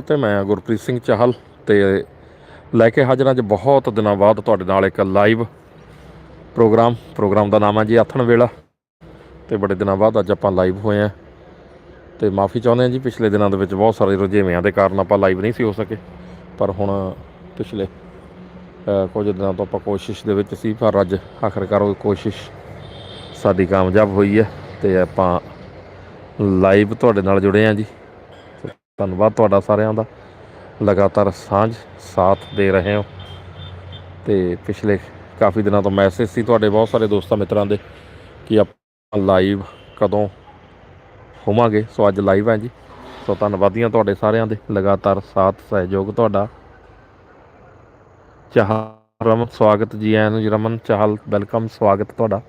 ਤੇ ਮੈਂ ਗੁਰਪ੍ਰੀਤ ਸਿੰਘ ਚਾਹਲ ਤੇ ਲੈ ਕੇ ਹਾਜ਼ਰ ਅੱਜ ਬਹੁਤ ਦਿਨਾਂ ਬਾਅਦ ਤੁਹਾਡੇ ਨਾਲ ਇੱਕ ਲਾਈਵ ਪ੍ਰੋਗਰਾਮ ਪ੍ਰੋਗਰਾਮ ਦਾ ਨਾਮ ਹੈ ਜੀ ਆਥਣ ਵੇਲਾ। ਤੇ ਬੜੇ ਦਿਨਾਂ ਬਾਅਦ ਅੱਜ ਆਪਾਂ ਲਾਈਵ ਹੋਏ ਆ ਤੇ ਮਾਫੀ ਚਾਹੁੰਦੇ ਹਾਂ ਜੀ, ਪਿਛਲੇ ਦਿਨਾਂ ਦੇ ਵਿੱਚ ਬਹੁਤ ਸਾਰੇ ਰੁਝੇਵਿਆਂ ਦੇ ਕਾਰਨ ਆਪਾਂ ਲਾਈਵ ਨਹੀਂ ਸੀ ਹੋ ਸਕੇ। ਪਰ ਹੁਣ ਪਿਛਲੇ ਕੁਝ ਦਿਨਾਂ ਤੋਂ ਆਪਾਂ ਕੋਸ਼ਿਸ਼ ਦੇ ਵਿੱਚ ਸੀ, ਪਰ ਅੱਜ ਆਖਰਕਾਰ ਉਹ ਕੋਸ਼ਿਸ਼ ਸਾਡੀ ਕਾਮਯਾਬ ਹੋਈ ਹੈ। ਤੇ ਆਪਾਂ ਲਾਈਵ ਤੁਹਾਡੇ ਨਾਲ ਜੁੜੇ ਹਾਂ ਜੀ। ਧੰਨਵਾਦ ਤੁਹਾਡਾ ਸਾਰਿਆਂ ਦਾ। ਲਗਾਤਾਰ ਸਾਂਝ, ਸਾਥ ਦੇ ਰਹੇ ਹੋ। ਤੇ ਪਿਛਲੇ ਕਾਫੀ ਦਿਨਾਂ ਤੋਂ ਮੈਸੇਜ ਸੀ ਤੁਹਾਡੇ ਬਹੁਤ ਸਾਰੇ ਦੋਸਤਾਂ ਮਿੱਤਰਾਂ ਦੇ ਕਿ ਆਪਾਂ ਲਾਈਵ ਕਦੋਂ ਹੋਵਾਂਗੇ। ਸੋ ਅੱਜ ਲਾਈਵ ਹੈ ਜੀ। ਸੋ ਧੰਨਵਾਦੀਆਂ ਤੁਹਾਡੇ ਸਾਰਿਆਂ ਦੇ। ਲਗਾਤਾਰ ਸਾਥ, ਸਹਿਯੋਗ ਤੁਹਾਡਾ। ਚਾਹ ਰਮਨ, ਸਵਾਗਤ ਜੀ ਐਨ ਜੀ ਰਮਨ। ਚਾਹਲ ਵੈਲਕਮ ਸਵਾਗਤ ਤੁਹਾਡਾ।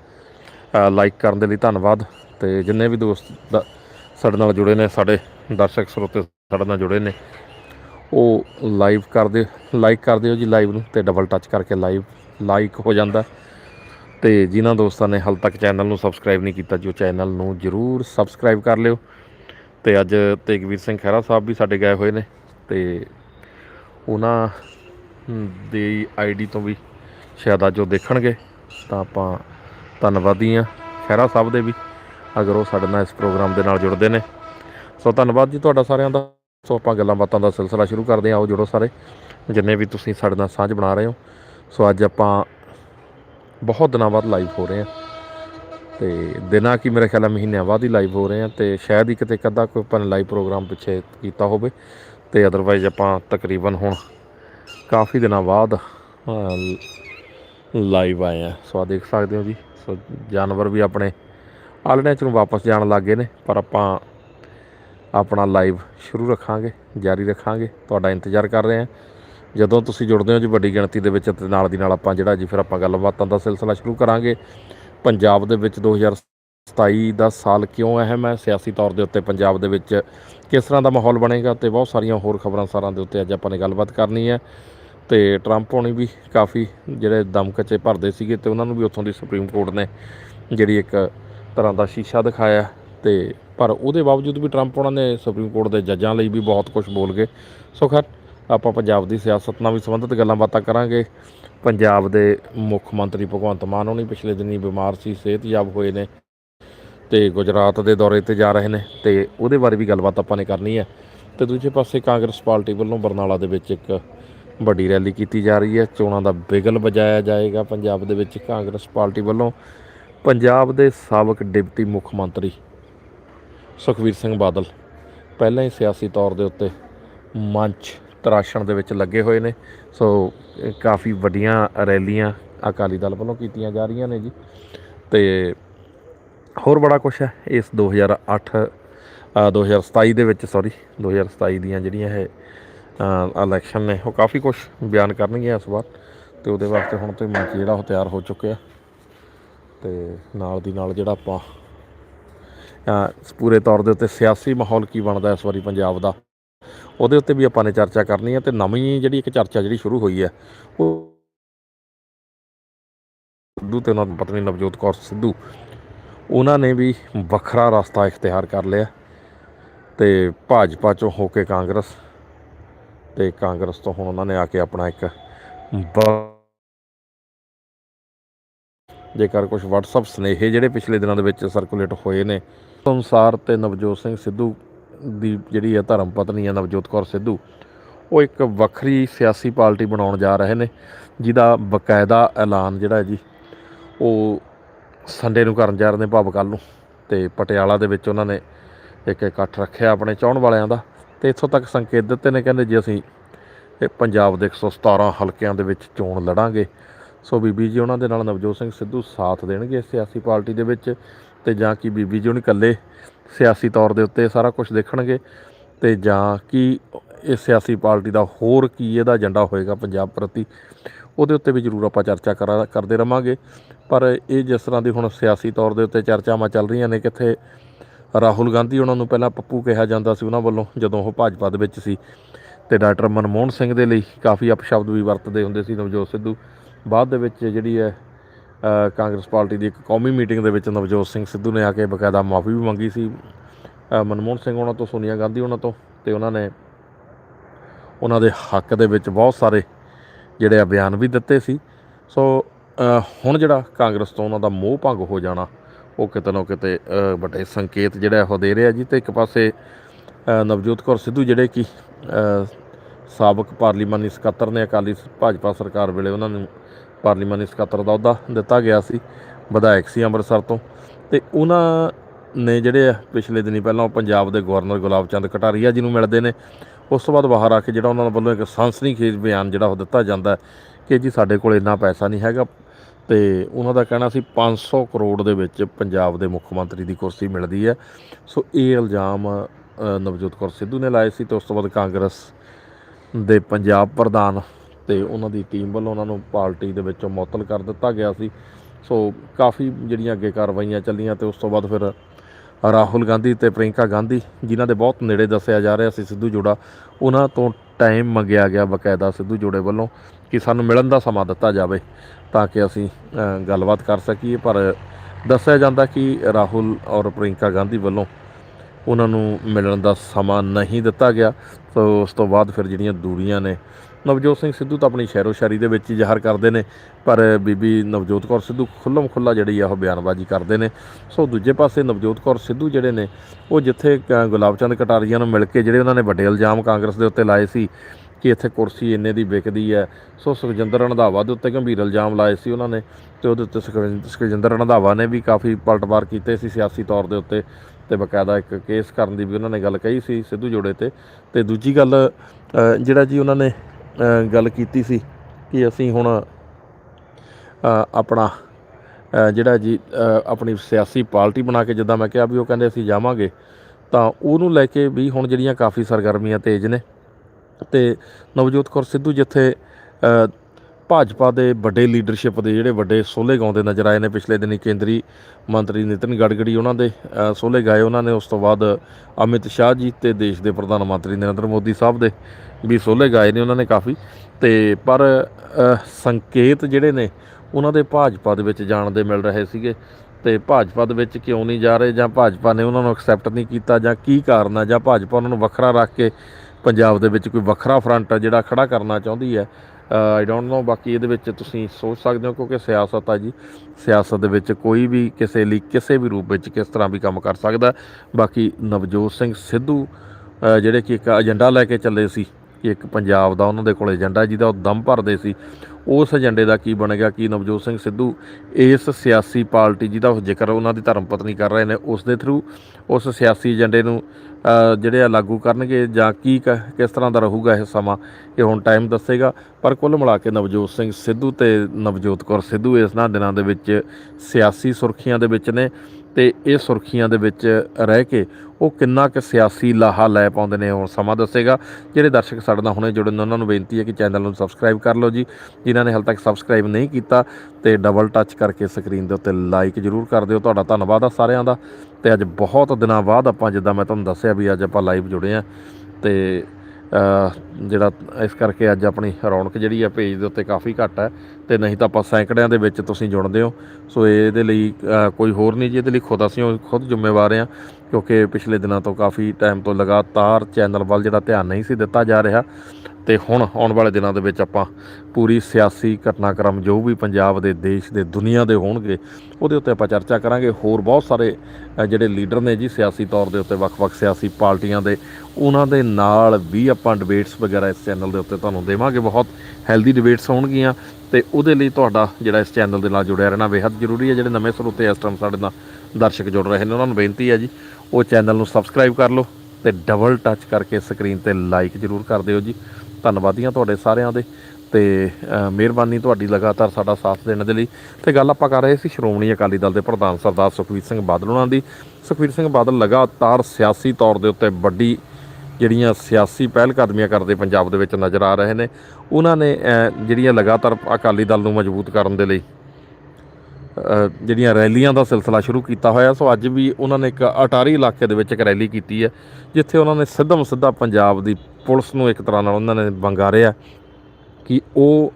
ਲਾਈਕ ਕਰਨ ਦੇ ਲਈ ਧੰਨਵਾਦ। ਤੇ ਜਿੰਨੇ ਵੀ ਦੋਸਤ ਸਾਡੇ ਨਾਲ ਜੁੜੇ ਨੇ, ਸਾਡੇ ਦਰਸ਼ਕ, ਸਰੋਤੇ ਸਾਡੇ ਨਾਲ ਜੁੜੇ ਨੇ। ਉਹ ਲਾਈਵ ਕਰਦੇ ਲਾਈਕ ਕਰਦੇ ਹੋ ਜੀ ਲਾਈਵ ਨੂੰ ਤੇ ਡਬਲ ਟੱਚ ਕਰਕੇ ਲਾਈਵ ਲਾਈਕ ਹੋ ਜਾਂਦਾ। ਤੇ ਜਿਨ੍ਹਾਂ ਦੋਸਤਾਂ ਨੇ ਹਾਲ ਤੱਕ ਚੈਨਲ ਨੂੰ ਸਬਸਕ੍ਰਾਈਬ ਨਹੀਂ ਕੀਤਾ ਜੀ, ਉਹ ਚੈਨਲ ਨੂੰ ਜਰੂਰ ਸਬਸਕ੍ਰਾਈਬ ਕਰ ਲਿਓ। ਤੇ ਅੱਜ ਤੇਗਵੀਰ ਸਿੰਘ ਖਹਿਰਾ ਸਾਹਿਬ ਵੀ ਸਾਡੇ ਗਏ ਹੋਏ ਨੇ ਤੇ ਉਹਨਾਂ ਦੀ ਆਈਡੀ ਤੋਂ ਵੀ ਸ਼ਾਇਦ ਅੱਜ ਉਹ ਦੇਖਣਗੇ। ਤਾਂ ਆਪਾਂ ਧੰਨਵਾਦੀ ਆ ਖਹਿਰਾ ਸਾਹਿਬ ਦੇ ਵੀ, ਅਗਰ ਉਹ ਸਾਡੇ ਨਾਲ ਇਸ ਪ੍ਰੋਗਰਾਮ ਦੇ ਨਾਲ ਜੁੜਦੇ ਨੇ। ਸੋ ਧੰਨਵਾਦ ਜੀ ਤੁਹਾਡਾ ਸਾਰਿਆਂ ਦਾ। ਸੋ ਆਪਾਂ ਗੱਲਾਂ ਬਾਤਾਂ ਦਾ ਸਿਲਸਿਲਾ ਸ਼ੁਰੂ ਕਰਦੇ ਹਾਂ। ਆਓ ਜੁੜੋ ਸਾਰੇ। ਜਿੰਨੇ ਵੀ ਤੁਸੀਂ ਸਾਡੇ ਨਾਲ ਸਾਂਝ ਬਣਾ ਰਹੇ ਹੋ। ਸੋ ਅੱਜ ਆਪਾਂ ਬਹੁਤ ਦਿਨਾਂ ਬਾਅਦ ਲਾਈਵ ਹੋ ਰਹੇ ਹਾਂ। ਤੇ ਦਿਨਾਂ ਕੀ ਮੇਰੇ ਖਿਆਲ ਨਾਲ ਮਹੀਨਿਆਂ ਬਾਅਦ ਹੀ ਲਾਈਵ ਹੋ ਰਹੇ ਹਾਂ। ਤੇ ਸ਼ਾਇਦ ਹੀ ਕਿਤੇ ਇੱਕ ਅੱਧਾ ਕੋਈ ਆਪਾਂ ਨੇ ਲਾਈਵ ਪ੍ਰੋਗਰਾਮ ਪਿੱਛੇ ਕੀਤਾ ਹੋਵੇ। ਤੇ ਅਦਰਵਾਈਜ਼ ਆਪਾਂ ਤਕਰੀਬਨ ਹੁਣ ਕਾਫੀ ਦਿਨਾਂ ਬਾਅਦ ਲਾਈਵ ਆਏ ਆ ਸੋ ਆ ਦੇਖ ਸਕਦੇ ਹੋ ਜੀ। ਸੋ ਜਾਨਵਰ ਵੀ ਆਪਣੇ ਆਲਣੇ ਚ ਨੂੰ ਵਾਪਸ ਜਾਣ ਲੱਗੇ ਨੇ। ਪਰ ਆਪਾਂ ਆਪਣਾ ਲਾਈਵ ਸ਼ੁਰੂ ਰੱਖਾਂਗੇ, ਜਾਰੀ ਰੱਖਾਂਗੇ, ਤੁਹਾਡਾ ਇੰਤਜ਼ਾਰ ਕਰ ਰਹੇ ਹਾਂ। ਜਦੋਂ ਤੁਸੀਂ ਜੁੜਦੇ ਹੋ ਜੀ ਵੱਡੀ ਗਿਣਤੀ ਦੇ ਵਿੱਚ, ਤੇ ਨਾਲ ਦੀ ਨਾਲ ਆਪਾਂ ਜਿਹੜਾ ਜੀ ਫਿਰ ਆਪਾਂ ਗੱਲਬਾਤਾਂ ਦਾ ਸਿਲਸਿਲਾ ਸ਼ੁਰੂ ਕਰਾਂਗੇ। ਪੰਜਾਬ ਦੇ ਵਿੱਚ 2027 ਦਾ ਸਾਲ ਕਿਉਂ ਅਹਿਮ ਹੈ? ਸਿਆਸੀ ਤੌਰ ਦੇ ਉੱਤੇ ਪੰਜਾਬ ਦੇ ਵਿੱਚ ਕਿਸ ਤਰ੍ਹਾਂ ਦਾ ਮਾਹੌਲ ਬਣੇਗਾ? ਤੇ ਬਹੁਤ ਸਾਰੀਆਂ ਹੋਰ ਖਬਰਾਂ ਸਾਰਾਂ ਦੇ ਉੱਤੇ ਅੱਜ ਆਪਾਂ ਨੇ ਗੱਲਬਾਤ ਕਰਨੀ ਹੈ। ਤੇ ਟਰੰਪ ਹੋਣੀ ਵੀ ਕਾਫੀ ਜਿਹੜੇ ਦਮ ਕੱਚੇ ਭਰਦੇ ਸੀਗੇ, ਤੇ ਉਹਨਾਂ ਨੂੰ ਵੀ ਉੱਥੋਂ ਦੀ ਸੁਪਰੀਮ ਕੋਰਟ ਨੇ ਜਿਹੜੀ ਇੱਕ ਤਰ੍ਹਾਂ ਦਾ ਸ਼ੀਸ਼ਾ ਦਿਖਾਇਆ। ਤੇ ਪਰ ਉਹਦੇ ਬਾਵਜੂਦ ਵੀ ਟਰੰਪ ਉਹਨਾਂ ਨੇ ਸੁਪਰੀਮ ਕੋਰਟ ਦੇ ਜੱਜਾਂ ਲਈ ਵੀ ਬਹੁਤ ਕੁਝ ਬੋਲ ਗਏ। ਸੋ ਖੈਰ, ਆਪਾਂ ਪੰਜਾਬ ਦੀ ਸਿਆਸਤ ਨਾਲ ਵੀ ਸੰਬੰਧਿਤ ਗੱਲਾਂ ਬਾਤਾਂ ਕਰਾਂਗੇ। ਪੰਜਾਬ ਦੇ ਮੁੱਖ ਮੰਤਰੀ ਭਗਵੰਤ ਮਾਨ ਹੋਣੀ ਪਿਛਲੇ ਦਿਨੀ ਬਿਮਾਰ ਸੀ, ਸਿਹਤਯਾਬ ਹੋਏ ਨੇ ਤੇ ਗੁਜਰਾਤ ਦੇ ਦੌਰੇ ਤੇ ਜਾ ਰਹੇ ਨੇ ਤੇ ਉਹਦੇ ਬਾਰੇ ਵੀ ਗੱਲਬਾਤ ਆਪਾਂ ਨੇ ਕਰਨੀ ਹੈ। ਤੇ ਦੂਜੇ ਪਾਸੇ ਕਾਂਗਰਸ ਪਾਰਟੀ ਵੱਲੋਂ ਬਰਨਾਲਾ ਦੇ ਵਿੱਚ ਇੱਕ ਵੱਡੀ ਰੈਲੀ ਕੀਤੀ ਜਾ ਰਹੀ ਹੈ। ਚੋਣਾਂ ਦਾ ਬਿਗਲ ਵਜਾਇਆ ਜਾਏਗਾ ਪੰਜਾਬ ਦੇ ਵਿੱਚ ਕਾਂਗਰਸ ਪਾਰਟੀ ਵੱਲੋਂ। ਪੰਜਾਬ ਦੇ ਸਾਬਕ ਡਿਪਟੀ ਮੁੱਖ ਮੰਤਰੀ ਸੁਖਵੀਰ ਸਿੰਘ ਬਾਦਲ ਪਹਿਲਾਂ ਹੀ ਸਿਆਸੀ ਤੌਰ ਦੇ ਉੱਤੇ ਮੰਚ ਤਰਾਸ਼ਣ ਦੇ ਵਿੱਚ ਲੱਗੇ ਹੋਏ ਨੇ। ਸੋ ਕਾਫੀ ਵੱਡੀਆਂ ਰੈਲੀਆਂ ਅਕਾਲੀ ਦਲ ਵੱਲੋਂ ਕੀਤੀਆਂ ਜਾ ਰਹੀਆਂ ਨੇ ਜੀ। ਤੇ ਹੋਰ ਬੜਾ ਕੁਝ ਹੈ ਇਸ 2008 ਅ, 2027 ਦੇ ਵਿੱਚ ਸੌਰੀ 2027 ਦੀਆਂ ਜਿਹੜੀਆਂ ਇਹ ਇਲੈਕਸ਼ਨ ਨੇ ਉਹ ਕਾਫੀ ਕੁਝ ਬਿਆਨ ਕਰਨਗੇ ਇਸ ਵਾਰ। ਤੇ ਉਹਦੇ ਵਾਸਤੇ ਹੁਣ ਤੋਂ ਮੰਚ ਜਿਹੜਾ ਉਹ ਤਿਆਰ ਹੋ ਚੁੱਕਿਆ। ਤੇ ਨਾਲ ਦੀ ਨਾਲ ਜਿਹੜਾ ਆਪਾਂ ਪੂਰੇ ਤੌਰ ਦੇ ਉੱਤੇ ਸਿਆਸੀ ਮਾਹੌਲ ਕੀ ਬਣਦਾ ਇਸ ਵਾਰੀ ਪੰਜਾਬ ਦਾ? ਉਹਦੇ ਉੱਤੇ ਵੀ ਆਪਾਂ ਨੇ ਚਰਚਾ ਕਰਨੀ ਹੈ ਤੇ ਨਵੀਂ ਜਿਹੜੀ ਇੱਕ ਚਰਚਾ ਜਿਹੜੀ ਸ਼ੁਰੂ ਹੋਈ ਹੈ, ਉਹ ਸਿੱਧੂ ਤੇ ਉਹਨਾਂ ਦੀ ਪਤਨੀ ਨਵਜੋਤ ਕੌਰ ਸਿੱਧੂ, ਉਹਨਾਂ ਨੇ ਵੀ ਵੱਖਰਾ ਰਸਤਾ ਇਖਤਿਆਰ ਕਰ ਲਿਆ ਤੇ ਭਾਜਪਾ ਚੋਂ ਹੋ ਕੇ ਕਾਂਗਰਸ ਤੇ ਕਾਂਗਰਸ ਤੋਂ ਹੁਣ ਉਹਨਾਂ ਨੇ ਆ ਕੇ ਆਪਣਾ ਇੱਕ ਜੇਕਰ ਕੁਝ WhatsApp ਸੁਨੇਹੇ ਜਿਹੜੇ ਪਿਛਲੇ ਦਿਨਾਂ ਦੇ ਵਿੱਚ ਸਰਕੂਲੇਟ ਹੋਏ ਨੇ ਉਸ ਅਨੁਸਾਰ ਤੇ ਨਵਜੋਤ ਸਿੰਘ ਸਿੱਧੂ ਦੀ ਜਿਹੜੀ ਹੈ ਧਰਮ ਪਤਨੀ ਹੈ ਨਵਜੋਤ ਕੌਰ ਸਿੱਧੂ, ਉਹ ਇੱਕ ਵੱਖਰੀ ਸਿਆਸੀ ਪਾਰਟੀ ਬਣਾਉਣ ਜਾ ਰਹੇ ਨੇ, ਜਿਹਦਾ ਬਕਾਇਦਾ ਐਲਾਨ ਜਿਹੜਾ ਹੈ ਜੀ, ਉਹ ਸੰਡੇ ਨੂੰ ਕਰਨ ਜਾ ਰਹੇ ਨੇ ਭਾਵ ਕੱਲ੍ਹ ਨੂੰ ਤੇ ਪਟਿਆਲਾ ਦੇ ਵਿੱਚ ਉਹਨਾਂ ਨੇ ਇੱਕ ਇਕੱਠ ਰੱਖਿਆ ਆਪਣੇ ਚਾਹਣ ਵਾਲਿਆਂ ਦਾ ਤੇ ਇੱਥੋਂ ਤੱਕ ਸੰਕੇਤ ਦਿੱਤੇ ਨੇ, ਕਹਿੰਦੇ ਜੇ ਅਸੀਂ ਇਹ ਪੰਜਾਬ ਦੇ 117 ਹਲਕਿਆਂ ਦੇ ਵਿੱਚ ਚੋਣ ਲੜਾਂਗੇ। ਸੋ ਬੀਬੀ ਜੀ ਉਹਨਾਂ ਦੇ ਨਾਲ ਨਵਜੋਤ ਸਿੰਘ ਸਿੱਧੂ ਸਾਥ ਦੇਣਗੇ ਸਿਆਸੀ ਪਾਰਟੀ ਦੇ ਵਿੱਚ। ਤੇ ਜਾਂ ਕਿ ਬੀਬੀ ਜੀ ਉਹਨੇ ਇਕੱਲੇ ਸਿਆਸੀ ਤੌਰ ਦੇ ਉੱਤੇ ਸਾਰਾ ਕੁਝ ਦੇਖਣਗੇ ਤੇ ਜਾਂ ਕਿ ਇਹ ਸਿਆਸੀ ਪਾਰਟੀ ਦਾ ਹੋਰ ਕੀ ਇਹਦਾ ਏਜੰਡਾ ਹੋਏਗਾ ਪੰਜਾਬ ਪ੍ਰਤੀ, ਉਹਦੇ ਉੱਤੇ ਵੀ ਜ਼ਰੂਰ ਆਪਾਂ ਚਰਚਾ ਕਰਾ ਕਰਦੇ ਰਵਾਂਗੇ। ਪਰ ਇਹ ਜਿਸ ਤਰ੍ਹਾਂ ਦੀ ਹੁਣ ਸਿਆਸੀ ਤੌਰ ਦੇ ਉੱਤੇ ਚਰਚਾਵਾਂ ਚੱਲ ਰਹੀਆਂ ਨੇ, ਕਿੱਥੇ ਰਾਹੁਲ ਗਾਂਧੀ ਉਹਨਾਂ ਨੂੰ ਪਹਿਲਾਂ ਪੱਪੂ ਕਿਹਾ ਜਾਂਦਾ ਸੀ ਉਹਨਾਂ ਵੱਲੋਂ, ਜਦੋਂ ਉਹ ਭਾਜਪਾ ਦੇ ਵਿੱਚ ਸੀ। ਤੇ ਡਾਕਟਰ ਮਨਮੋਹਨ ਸਿੰਘ ਦੇ ਲਈ ਕਾਫੀ ਅਪਸ਼ਬਦ ਵੀ ਵਰਤਦੇ ਹੁੰਦੇ ਸੀ ਨਵਜੋਤ ਸਿੱਧੂ। ਬਾਅਦ ਦੇ ਵਿੱਚ ਜਿਹੜੀ ਹੈ ਕਾਂਗਰਸ ਪਾਰਟੀ ਦੀ ਇੱਕ ਕੌਮੀ ਮੀਟਿੰਗ ਦੇ ਵਿੱਚ ਨਵਜੋਤ ਸਿੰਘ ਸਿੱਧੂ ਨੇ ਆ ਕੇ ਬਕਾਇਦਾ ਮਾਫੀ ਵੀ ਮੰਗੀ ਸੀ। ਮਨਮੋਹਨ ਸਿੰਘ ਉਹਨਾਂ ਤੋਂ, ਸੋਨੀਆ ਗਾਂਧੀ ਉਹਨਾਂ ਤੋਂ ਤੇ ਉਹਨਾਂ ਨੇ ਉਹਨਾਂ ਦੇ ਹੱਕ ਦੇ ਵਿੱਚ ਬਹੁਤ ਸਾਰੇ ਜਿਹੜੇ ਆ ਬਿਆਨ ਵੀ ਦਿੱਤੇ ਸੀ। ਸੋ ਹੁਣ ਜਿਹੜਾ ਕਾਂਗਰਸ ਤੋਂ ਉਹਨਾਂ ਦਾ ਮੋਹ ਭੰਗ ਹੋ ਜਾਣਾ, ਉਹ ਕਿਤੇ ਨਾ ਕਿਤੇ ਵੱਡੇ ਸੰਕੇਤ ਜਿਹੜਾ ਉਹ ਦੇ ਰਿਹਾ ਜੀ। ਤੇ ਇੱਕ ਪਾਸੇ ਨਵਜੋਤ ਕੌਰ ਸਿੱਧੂ ਜਿਹੜੇ ਕਿ ਸਾਬਕ ਪਾਰਲੀਮਾਨੀ ਸਕੱਤਰ ਨੇ ਅਕਾਲੀ ਭਾਜਪਾ ਸਰਕਾਰ ਵੇਲੇ ਉਹਨਾਂ ਨੂੰ ਪਾਰਲੀਮਾਨੀ ਸਕੱਤਰ ਦਾ ਅਹੁਦਾ ਦਿੱਤਾ ਗਿਆ ਸੀ, ਵਿਧਾਇਕ ਸੀ ਅੰਮ੍ਰਿਤਸਰ ਤੋਂ। ਤੇ ਉਹਨਾਂ ਨੇ ਜਿਹੜੇ ਆ, ਪਿਛਲੇ ਦਿਨੀ ਪਹਿਲਾਂ ਉਹ ਪੰਜਾਬ ਦੇ ਗਵਰਨਰ ਗੁਲਾਬ ਚੰਦ ਕਟਾਰੀਆ ਜੀ ਨੂੰ ਮਿਲਦੇ ਨੇ। ਉਸ ਤੋਂ ਬਾਅਦ ਬਾਹਰ ਆ ਕੇ ਜਿਹੜਾ ਉਹਨਾਂ ਵੱਲੋਂ ਇੱਕ ਸਨਸਨੀਖੇਜ਼ ਬਿਆਨ ਜਿਹੜਾ ਉਹ ਦਿੱਤਾ ਜਾਂਦਾ ਕਿ ਜੀ ਸਾਡੇ ਕੋਲ ਇੰਨਾ ਪੈਸਾ ਨਹੀਂ ਹੈਗਾ। ਤੇ ਉਹਨਾਂ ਦਾ ਕਹਿਣਾ ਸੀ 500 ਕਰੋੜ ਦੇ ਵਿੱਚ ਪੰਜਾਬ ਦੇ ਮੁੱਖ ਮੰਤਰੀ ਦੀ ਕੁਰਸੀ ਮਿਲਦੀ ਹੈ। ਸੋ ਇਹ ਇਲਜ਼ਾਮ ਨਵਜੋਤ ਕੌਰ ਸਿੱਧੂ ਨੇ ਲਾਏ ਸੀ ਤੇ ਉਸ ਤੋਂ ਬਾਅਦ ਕਾਂਗਰਸ ਦੇ ਪੰਜਾਬ ਪ੍ਰਧਾਨ ਤੇ ਉਹਨਾਂ ਦੀ ਟੀਮ ਵੱਲੋਂ ਉਹਨਾਂ ਨੂੰ ਪਾਰਟੀ ਦੇ ਵਿੱਚੋਂ ਮੁਅੱਤਲ ਕਰ ਦਿੱਤਾ ਗਿਆ ਸੀ। ਸੋ ਕਾਫੀ ਜਿਹੜੀਆਂ ਅੱਗੇ ਕਾਰਵਾਈਆਂ ਚੱਲੀਆਂ ਤੇ ਉਸ ਤੋਂ ਬਾਅਦ ਫਿਰ ਰਾਹੁਲ ਗਾਂਧੀ ਤੇ ਪ੍ਰਿੰਕਾ ਗਾਂਧੀ, ਜਿਨ੍ਹਾਂ ਦੇ ਬਹੁਤ ਨੇੜੇ ਦੱਸਿਆ ਜਾ ਰਿਹਾ ਸੀ ਸਿੱਧੂ ਜੋੜਾ, ਉਹਨਾਂ ਤੋਂ ਟਾਈਮ ਮੰਗਿਆ ਗਿਆ ਬਕਾਇਦਾ ਸਿੱਧੂ ਜੋੜੇ ਵੱਲੋਂ ਕਿ ਸਾਨੂੰ ਮਿਲਣ ਦਾ ਸਮਾਂ ਦਿੱਤਾ ਜਾਵੇ ਤਾਂ ਕਿ ਅਸੀਂ ਗੱਲਬਾਤ ਕਰ ਸਕੀਏ। ਪਰ ਦੱਸਿਆ ਜਾਂਦਾ ਕਿ ਰਾਹੁਲ ਔਰ ਪ੍ਰਿੰਕਾ ਗਾਂਧੀ ਵੱਲੋਂ ਉਹਨਾਂ ਨੂੰ ਮਿਲਣ ਦਾ ਸਮਾਂ ਨਹੀਂ ਦਿੱਤਾ ਗਿਆ। ਸੋ ਉਸ ਤੋਂ ਬਾਅਦ ਫਿਰ ਜਿਹੜੀਆਂ ਦੂਰੀਆਂ ਨੇ ਨਵਜੋਤ ਸਿੰਘ ਸਿੱਧੂ ਤਾਂ ਆਪਣੀ ਸ਼ਹਿਰੋ ਸ਼ਾਇਰੀ ਦੇ ਵਿੱਚ ਹੀ ਜ਼ਾਹਰ ਕਰਦੇ ਨੇ, ਪਰ ਬੀਬੀ ਨਵਜੋਤ ਕੌਰ ਸਿੱਧੂ ਖੁੱਲਮ ਖੁੱਲਾ ਜਿਹੜੀ ਆ ਉਹ ਬਿਆਨਬਾਜ਼ੀ ਕਰਦੇ ਨੇ। ਸੋ ਦੂਜੇ ਪਾਸੇ ਨਵਜੋਤ ਕੌਰ ਸਿੱਧੂ ਜਿਹੜੇ ਨੇ, ਉਹ ਜਿੱਥੇ ਕ- ਗੁਲਾਬ ਚੰਦ ਕਟਾਰੀਆ ਨੂੰ ਮਿਲ ਕੇ ਜਿਹੜੇ ਉਹਨਾਂ ਨੇ ਵੱਡੇ ਇਲਜ਼ਾਮ ਕਾਂਗਰਸ ਦੇ ਉੱਤੇ ਲਾਏ ਸੀ ਕਿ ਇੱਥੇ ਕੁਰਸੀ ਇੰਨੇ ਦੀ ਵਿਕਦੀ ਹੈ, ਸੋ ਸੁਖਜਿੰਦਰ ਰੰਧਾਵਾ ਦੇ ਉੱਤੇ ਗੰਭੀਰ ਇਲਜ਼ਾਮ ਲਾਏ ਸੀ ਉਹਨਾਂ ਨੇ ਤੇ ਉਹਦੇ ਉੱਤੇ ਸੁਖਵਿੰ- ਸੁਖਜਿੰਦਰ ਰੰਧਾਵਾ ਨੇ ਵੀ ਕਾਫੀ ਪਲਟਵਾਰ ਕੀਤੇ ਸੀ ਸਿਆਸੀ ਤੌਰ ਦੇ ਉੱਤੇ ਤੇ ਬਕਾਇਦਾ ਇੱਕ ਕੇਸ ਕਰਨ ਦੀ ਵੀ ਉਹਨਾਂ ਨੇ ਗੱਲ ਕਹੀ ਸੀ ਸਿੱਧੂ ਜੋੜੇ ਤੇ। ਤੇ ਦੂਜੀ ਗੱਲ ਜਿਹੜਾ ਜੀ ਉਹਨਾਂ ਨੇ ਗੱਲ ਕੀਤੀ ਸੀ ਕਿ ਅਸੀਂ ਹੁਣ ਆਪਣਾ ਜਿਹੜਾ ਜੀ ਆਪਣੀ ਸਿਆਸੀ ਪਾਰਟੀ ਬਣਾ ਕੇ ਜਿੱਦਾਂ ਮੈਂ ਕਿਹਾ ਵੀ ਉਹ ਕਹਿੰਦੇ ਅਸੀਂ ਜਾਵਾਂਗੇ, ਤਾਂ ਉਹਨੂੰ ਲੈ ਕੇ ਵੀ ਹੁਣ ਜਿਹੜੀਆਂ ਕਾਫੀ ਸਰਗਰਮੀਆਂ ਤੇਜ਼ ਨੇ। ਤੇ ਨਵਜੋਤ ਕੌਰ ਸਿੱਧੂ ਜਿੱਥੇ ਭਾਜਪਾ ਦੇ ਵੱਡੇ ਲੀਡਰਸ਼ਿਪ ਦੇ ਜਿਹੜੇ ਵੱਡੇ ਸੋਲੇ ਗਾਉਂਦੇ ਨਜ਼ਰ ਆਏ ਨੇ ਪਿਛਲੇ ਦਿਨੀ ਕੇਂਦਰੀ ਮੰਤਰੀ ਨਿਤਿਨ ਗਡਕਰੀ ਉਹਨਾਂ ਦੇ ਅ, ਸੋਲੇ ਗਾਏ ਉਹਨਾਂ ਨੇ ਉਸ ਤੋਂ ਬਾਅਦ ਅਮਿਤ ਸ਼ਾਹ ਜੀ ਤੇ ਦੇਸ਼ ਦੇ ਪ੍ਰਧਾਨ ਮੰਤਰੀ ਨਰਿੰਦਰ ਮੋਦੀ ਸਾਹਿਬ ਦੇ ਵੀ ਸੋਲੇ ਗਾਏ ਨੇ ਉਹਨਾਂ ਨੇ ਕਾਫੀ। ਤੇ ਪਰ ਸੰਕੇਤ ਜਿਹੜੇ ਨੇ ਉਹਨਾਂ ਦੇ ਭਾਜਪਾ ਦੇ ਵਿੱਚ ਜਾਣ ਦੇ ਮਿਲ ਰਹੇ ਸੀਗੇ। ਤੇ ਭਾਜਪਾ ਦੇ ਵਿੱਚ ਕਿਉਂ ਨਹੀਂ ਜਾ ਰਹੇ ਜਾਂ ਭਾਜਪਾ ਨੇ ਉਹਨਾਂ ਨੂੰ ਐਕਸੈਪਟ ਨਹੀਂ ਕੀਤਾ ਜਾਂ ਕੀ ਕਾਰਨ ਆ ਜਾਂ ਭਾਜਪਾ ਉਹਨਾਂ ਨੂੰ ਵੱਖਰਾ ਰੱਖ ਕੇ ਪੰਜਾਬ ਦੇ ਵਿੱਚ ਕੋਈ ਵੱਖਰਾ ਫਰੰਟ ਜਿਹੜਾ ਖੜਾ ਕਰਨਾ ਚਾਹੁੰਦੀ ਹੈ ਆਈ ਡੋਨਟ ਨੋ ਬਾਕੀ ਇਹਦੇ ਵਿੱਚ ਤੁਸੀਂ ਸੋਚ ਸਕਦੇ ਹੋ ਕਿਉਂਕਿ ਸਿਆਸਤ ਆ ਜੀ। ਸਿਆਸਤ ਦੇ ਵਿੱਚ ਕੋਈ ਵੀ ਕਿਸੇ ਲਈ ਕਿਸੇ ਵੀ ਰੂਪ ਵਿੱਚ ਕਿਸ ਤਰ੍ਹਾਂ ਵੀ ਕੰਮ ਕਰ ਸਕਦਾ। ਬਾਕੀ ਨਵਜੋਤ ਸਿੰਘ ਸਿੱਧੂ ਜਿਹੜੇ ਕਿ ਇੱਕ ਏਜੰਡਾ ਲੈ ਕੇ ਚੱਲੇ ਸੀ। ਕਿ ਇੱਕ ਪੰਜਾਬ ਦਾ ਉਹਨਾਂ ਦੇ ਕੋਲ ਏਜੰਡਾ ਜਿਹਦਾ ਉਹ ਦਮ ਭਰਦੇ ਸੀ। ਉਸ ਏਜੰਡੇ ਦਾ ਕੀ ਬਣੇਗਾ ਕੀ ਨਵਜੋਤ ਸਿੰਘ ਸਿੱਧੂ ਇਸ ਸਿਆਸੀ ਪਾਰਟੀ ਜਿਹਦਾ ਉਹ ਜ਼ਿਕਰ ਉਹਨਾਂ ਦੀ ਧਰਮ ਪਤਨੀ ਕਰ ਰਹੇ ਨੇ, ਉਸ ਦੇ ਥਰੂ ਉਸ ਸਿਆਸੀ ਏਜੰਡੇ ਨੂੰ ਜਿਹੜੇ ਆ ਲਾਗੂ ਕਰਨਗੇ ਜਾਂ ਕੀ ਕ- ਕਿਸ ਤਰ੍ਹਾਂ ਦਾ ਰਹੂਗਾ ਇਹ ਸਮਾਂ, ਇਹ ਹੁਣ ਟਾਈਮ ਦੱਸੇਗਾ। ਪਰ ਕੁੱਲ ਮਿਲਾ ਕੇ ਨਵਜੋਤ ਸਿੰਘ ਸਿੱਧੂ ਤੇ ਨਵਜੋਤ ਕੌਰ ਸਿੱਧੂ ਇਸਨਾਂ ਦਿਨਾਂ ਦੇ ਵਿੱਚ ਸਿਆਸੀ ਸੁਰਖੀਆਂ ਦੇ ਵਿੱਚ ਨੇ। ਤੇ ਇਹ ਸੁਰਖੀਆਂ ਦੇ ਵਿੱਚ ਰਹਿ ਕੇ ਉਹ ਕਿੰਨਾ ਕੁ ਸਿਆਸੀ ਲਾਹਾ ਲੈ ਪਾਉਂਦੇ ਨੇ ਹੁਣ ਸਮਾਂ ਦੱਸੇਗਾ। ਜਿਹੜੇ ਦਰਸ਼ਕ ਸਾਡੇ ਨਾਲ ਹੁਣੇ ਜੁੜੇ ਨੇ, ਉਹਨਾਂ ਨੂੰ ਬੇਨਤੀ ਹੈ ਕਿ ਚੈਨਲ ਨੂੰ ਸਬਸਕ੍ਰਾਈਬ ਕਰ ਲਓ ਜੀ। ਜਿਨ੍ਹਾਂ ਨੇ ਹਾਲ ਤੱਕ ਸਬਸਕ੍ਰਾਈਬ ਨਹੀਂ ਕੀਤਾ ਤੇ ਡਬਲ ਟੱਚ ਕਰਕੇ ਸਕਰੀਨ ਦੇ ਉੱਤੇ ਲਾਈਕ ਜ਼ਰੂਰ ਕਰ ਦਿਓ। ਤੁਹਾਡਾ ਧੰਨਵਾਦ ਆ ਸਾਰਿਆਂ ਦਾ। ਤੇ ਅੱਜ ਬਹੁਤ ਦਿਨਾਂ ਬਾਅਦ ਆਪਾਂ ਜਿੱਦਾਂ ਮੈਂ ਤੁਹਾਨੂੰ ਦੱਸਿਆ ਵੀ ਅੱਜ ਆਪਾਂ ਲਾਈਵ ਜੁੜੇ ਆ। ਤੇ ਜਿਹੜਾ ਇਸ ਕਰਕੇ ਅੱਜ ਆਪਣੀ ਰੌਣਕ ਜਿਹੜੀ ਆ ਪੇਜ ਦੇ ਉੱਤੇ ਕਾਫੀ ਘੱਟ ਹੈ ਤੇ ਨਹੀਂ ਤਾਂ ਆਪਾਂ ਸੈਂਕੜਿਆਂ ਦੇ ਵਿੱਚ ਤੁਸੀਂ ਜੁੜਦੇ ਹੋ। ਸੋ ਇਹਦੇ ਲਈ ਕੋਈ ਹੋਰ ਨਹੀਂ ਜੀ, ਇਹਦੇ ਲਈ ਖੁਦ ਅਸੀਂ ਖੁਦ ਜ਼ਿੰਮੇਵਾਰ ਆ ਕਿਉਂਕਿ ਪਿਛਲੇ ਦਿਨਾਂ ਤੋਂ ਕਾਫੀ ਟਾਈਮ ਤੋਂ ਲਗਾਤਾਰ ਚੈਨਲ ਵੱਲ ਜਿਹੜਾ ਧਿਆਨ ਨਹੀਂ ਸੀ ਦਿੱਤਾ ਜਾ ਰਿਹਾ। ਤੇ ਹੁਣ ਆਉਣ ਵਾਲੇ ਦਿਨਾਂ ਦੇ ਵਿੱਚ ਆਪਾਂ ਪੂਰੀ ਸਿਆਸੀ ਘਟਨਾਕ੍ਰਮ ਜੋ ਵੀ ਪੰਜਾਬ ਦੇ ਦੇਸ਼ ਦੇ ਦੁਨੀਆ ਦੇ ਹੋਣਗੇ, ਉਹਦੇ ਉੱਤੇ ਆਪਾਂ ਚਰਚਾ ਕਰਾਂਗੇ। ਹੋਰ ਬਹੁਤ ਸਾਰੇ ਜਿਹੜੇ ਲੀਡਰ ਨੇ ਜੀ ਸਿਆਸੀ ਤੌਰ ਦੇ ਉੱਤੇ, ਵੱਖ-ਵੱਖ ਸਿਆਸੀ ਪਾਰਟੀਆਂ ਦੇ, ਉਹਨਾਂ ਦੇ ਨਾਲ ਵੀ ਆਪਾਂ ਡਿਬੇਟਸ ਵਗੈਰਾ ਇਸ ਚੈਨਲ ਦੇ ਉੱਤੇ ਤੁਹਾਨੂੰ ਦੇਵਾਂਗੇ। ਬਹੁਤ ਹੈਲਦੀ ਡਿਬੇਟਸ ਹੋਣਗੀਆਂ ਤੇ ਉਹਦੇ ਲਈ ਤੁਹਾਡਾ ਜਿਹੜਾ ਇਸ ਚੈਨਲ ਦੇ ਨਾਲ ਜੁੜਿਆ ਰਹਿਣਾ ਬੇहद ਜ਼ਰੂਰੀ ਹੈ। ਜਿਹੜੇ ਨਵੇਂ ਸਰੋਤੇ ਇਸ ਟਾਈਮ ਸਾਡੇ ਨਾਲ ਦਰਸ਼ਕ ਜੁੜ ਰਹੇ ਨੇ, ਉਹਨਾਂ ਨੂੰ ਬੇਨਤੀ ਹੈ ਜੀ, ਉਹ ਚੈਨਲ ਨੂੰ ਸਬਸਕ੍ਰਾਈਬ ਕਰ ਲਓ ਤੇ ਡਬਲ ਟੱਚ ਕਰਕੇ ਸਕਰੀਨ ਤੇ ਲਾਈਕ ਜ਼ਰੂਰ ਕਰ ਦਿਓ ਜੀ। ਧੰਨਵਾਦੀ ਹਾਂ ਤੁਹਾਡੇ ਸਾਰਿਆਂ ਦੇ ਤੇ ਮਿਹਰਬਾਨੀ ਤੁਹਾਡੀ ਲਗਾਤਾਰ ਸਾਡਾ ਸਾਥ ਦੇਣ ਦੇ ਲਈ। ਤੇ ਗੱਲ ਆਪਾਂ ਕਰ ਰਹੇ ਸੀ ਸ਼੍ਰੋਮਣੀ ਅਕਾਲੀ ਦਲ ਦੇ ਪ੍ਰਧਾਨ ਸਰਦਾਰ ਸੁਖਬੀਰ ਸਿੰਘ ਬਾਦਲ ਉਹਨਾਂ ਦੀ। ਸੁਖਬੀਰ ਸਿੰਘ ਬਾਦਲ ਲਗਾਤਾਰ ਸਿਆਸੀ ਤੌਰ ਦੇ ਉੱਤੇ ਵੱਡੀ ਜਿਹੜੀਆਂ ਸਿਆਸੀ ਪਹਿਲ ਕਦਮੀਆਂ ਕਰਦੇ ਪੰਜਾਬ ਦੇ ਵਿੱਚ ਨਜ਼ਰ ਆ ਰਹੇ ਨੇ। ਉਹਨਾਂ ਨੇ ਜਿਹੜੀਆਂ ਲਗਾਤਾਰ ਅਕਾਲੀ ਦਲ ਨੂੰ ਮਜ਼ਬੂਤ ਕਰਨ ਦੇ ਲਈ ਜਿਹੜੀਆਂ ਰੈਲੀਆਂ ਦਾ ਸਿਲਸਿਲਾ ਸ਼ੁਰੂ ਕੀਤਾ ਹੋਇਆ, ਸੋ ਅੱਜ ਵੀ ਉਹਨਾਂ ਨੇ ਇੱਕ ਅਟਾਰੀ ਇਲਾਕੇ ਦੇ ਵਿੱਚ ਇੱਕ ਰੈਲੀ ਕੀਤੀ ਹੈ, ਜਿੱਥੇ ਉਹਨਾਂ ਨੇ ਸਿੱਧਮ ਸਿੱਧਾ ਪੰਜਾਬ ਦੀ ਪੁਲਿਸ ਨੂੰ ਇੱਕ ਤਰ੍ਹਾਂ ਨਾਲ ਉਹਨਾਂ ਨੇ ਵੰਗਾਰਿਆ ਕਿ ਉਹ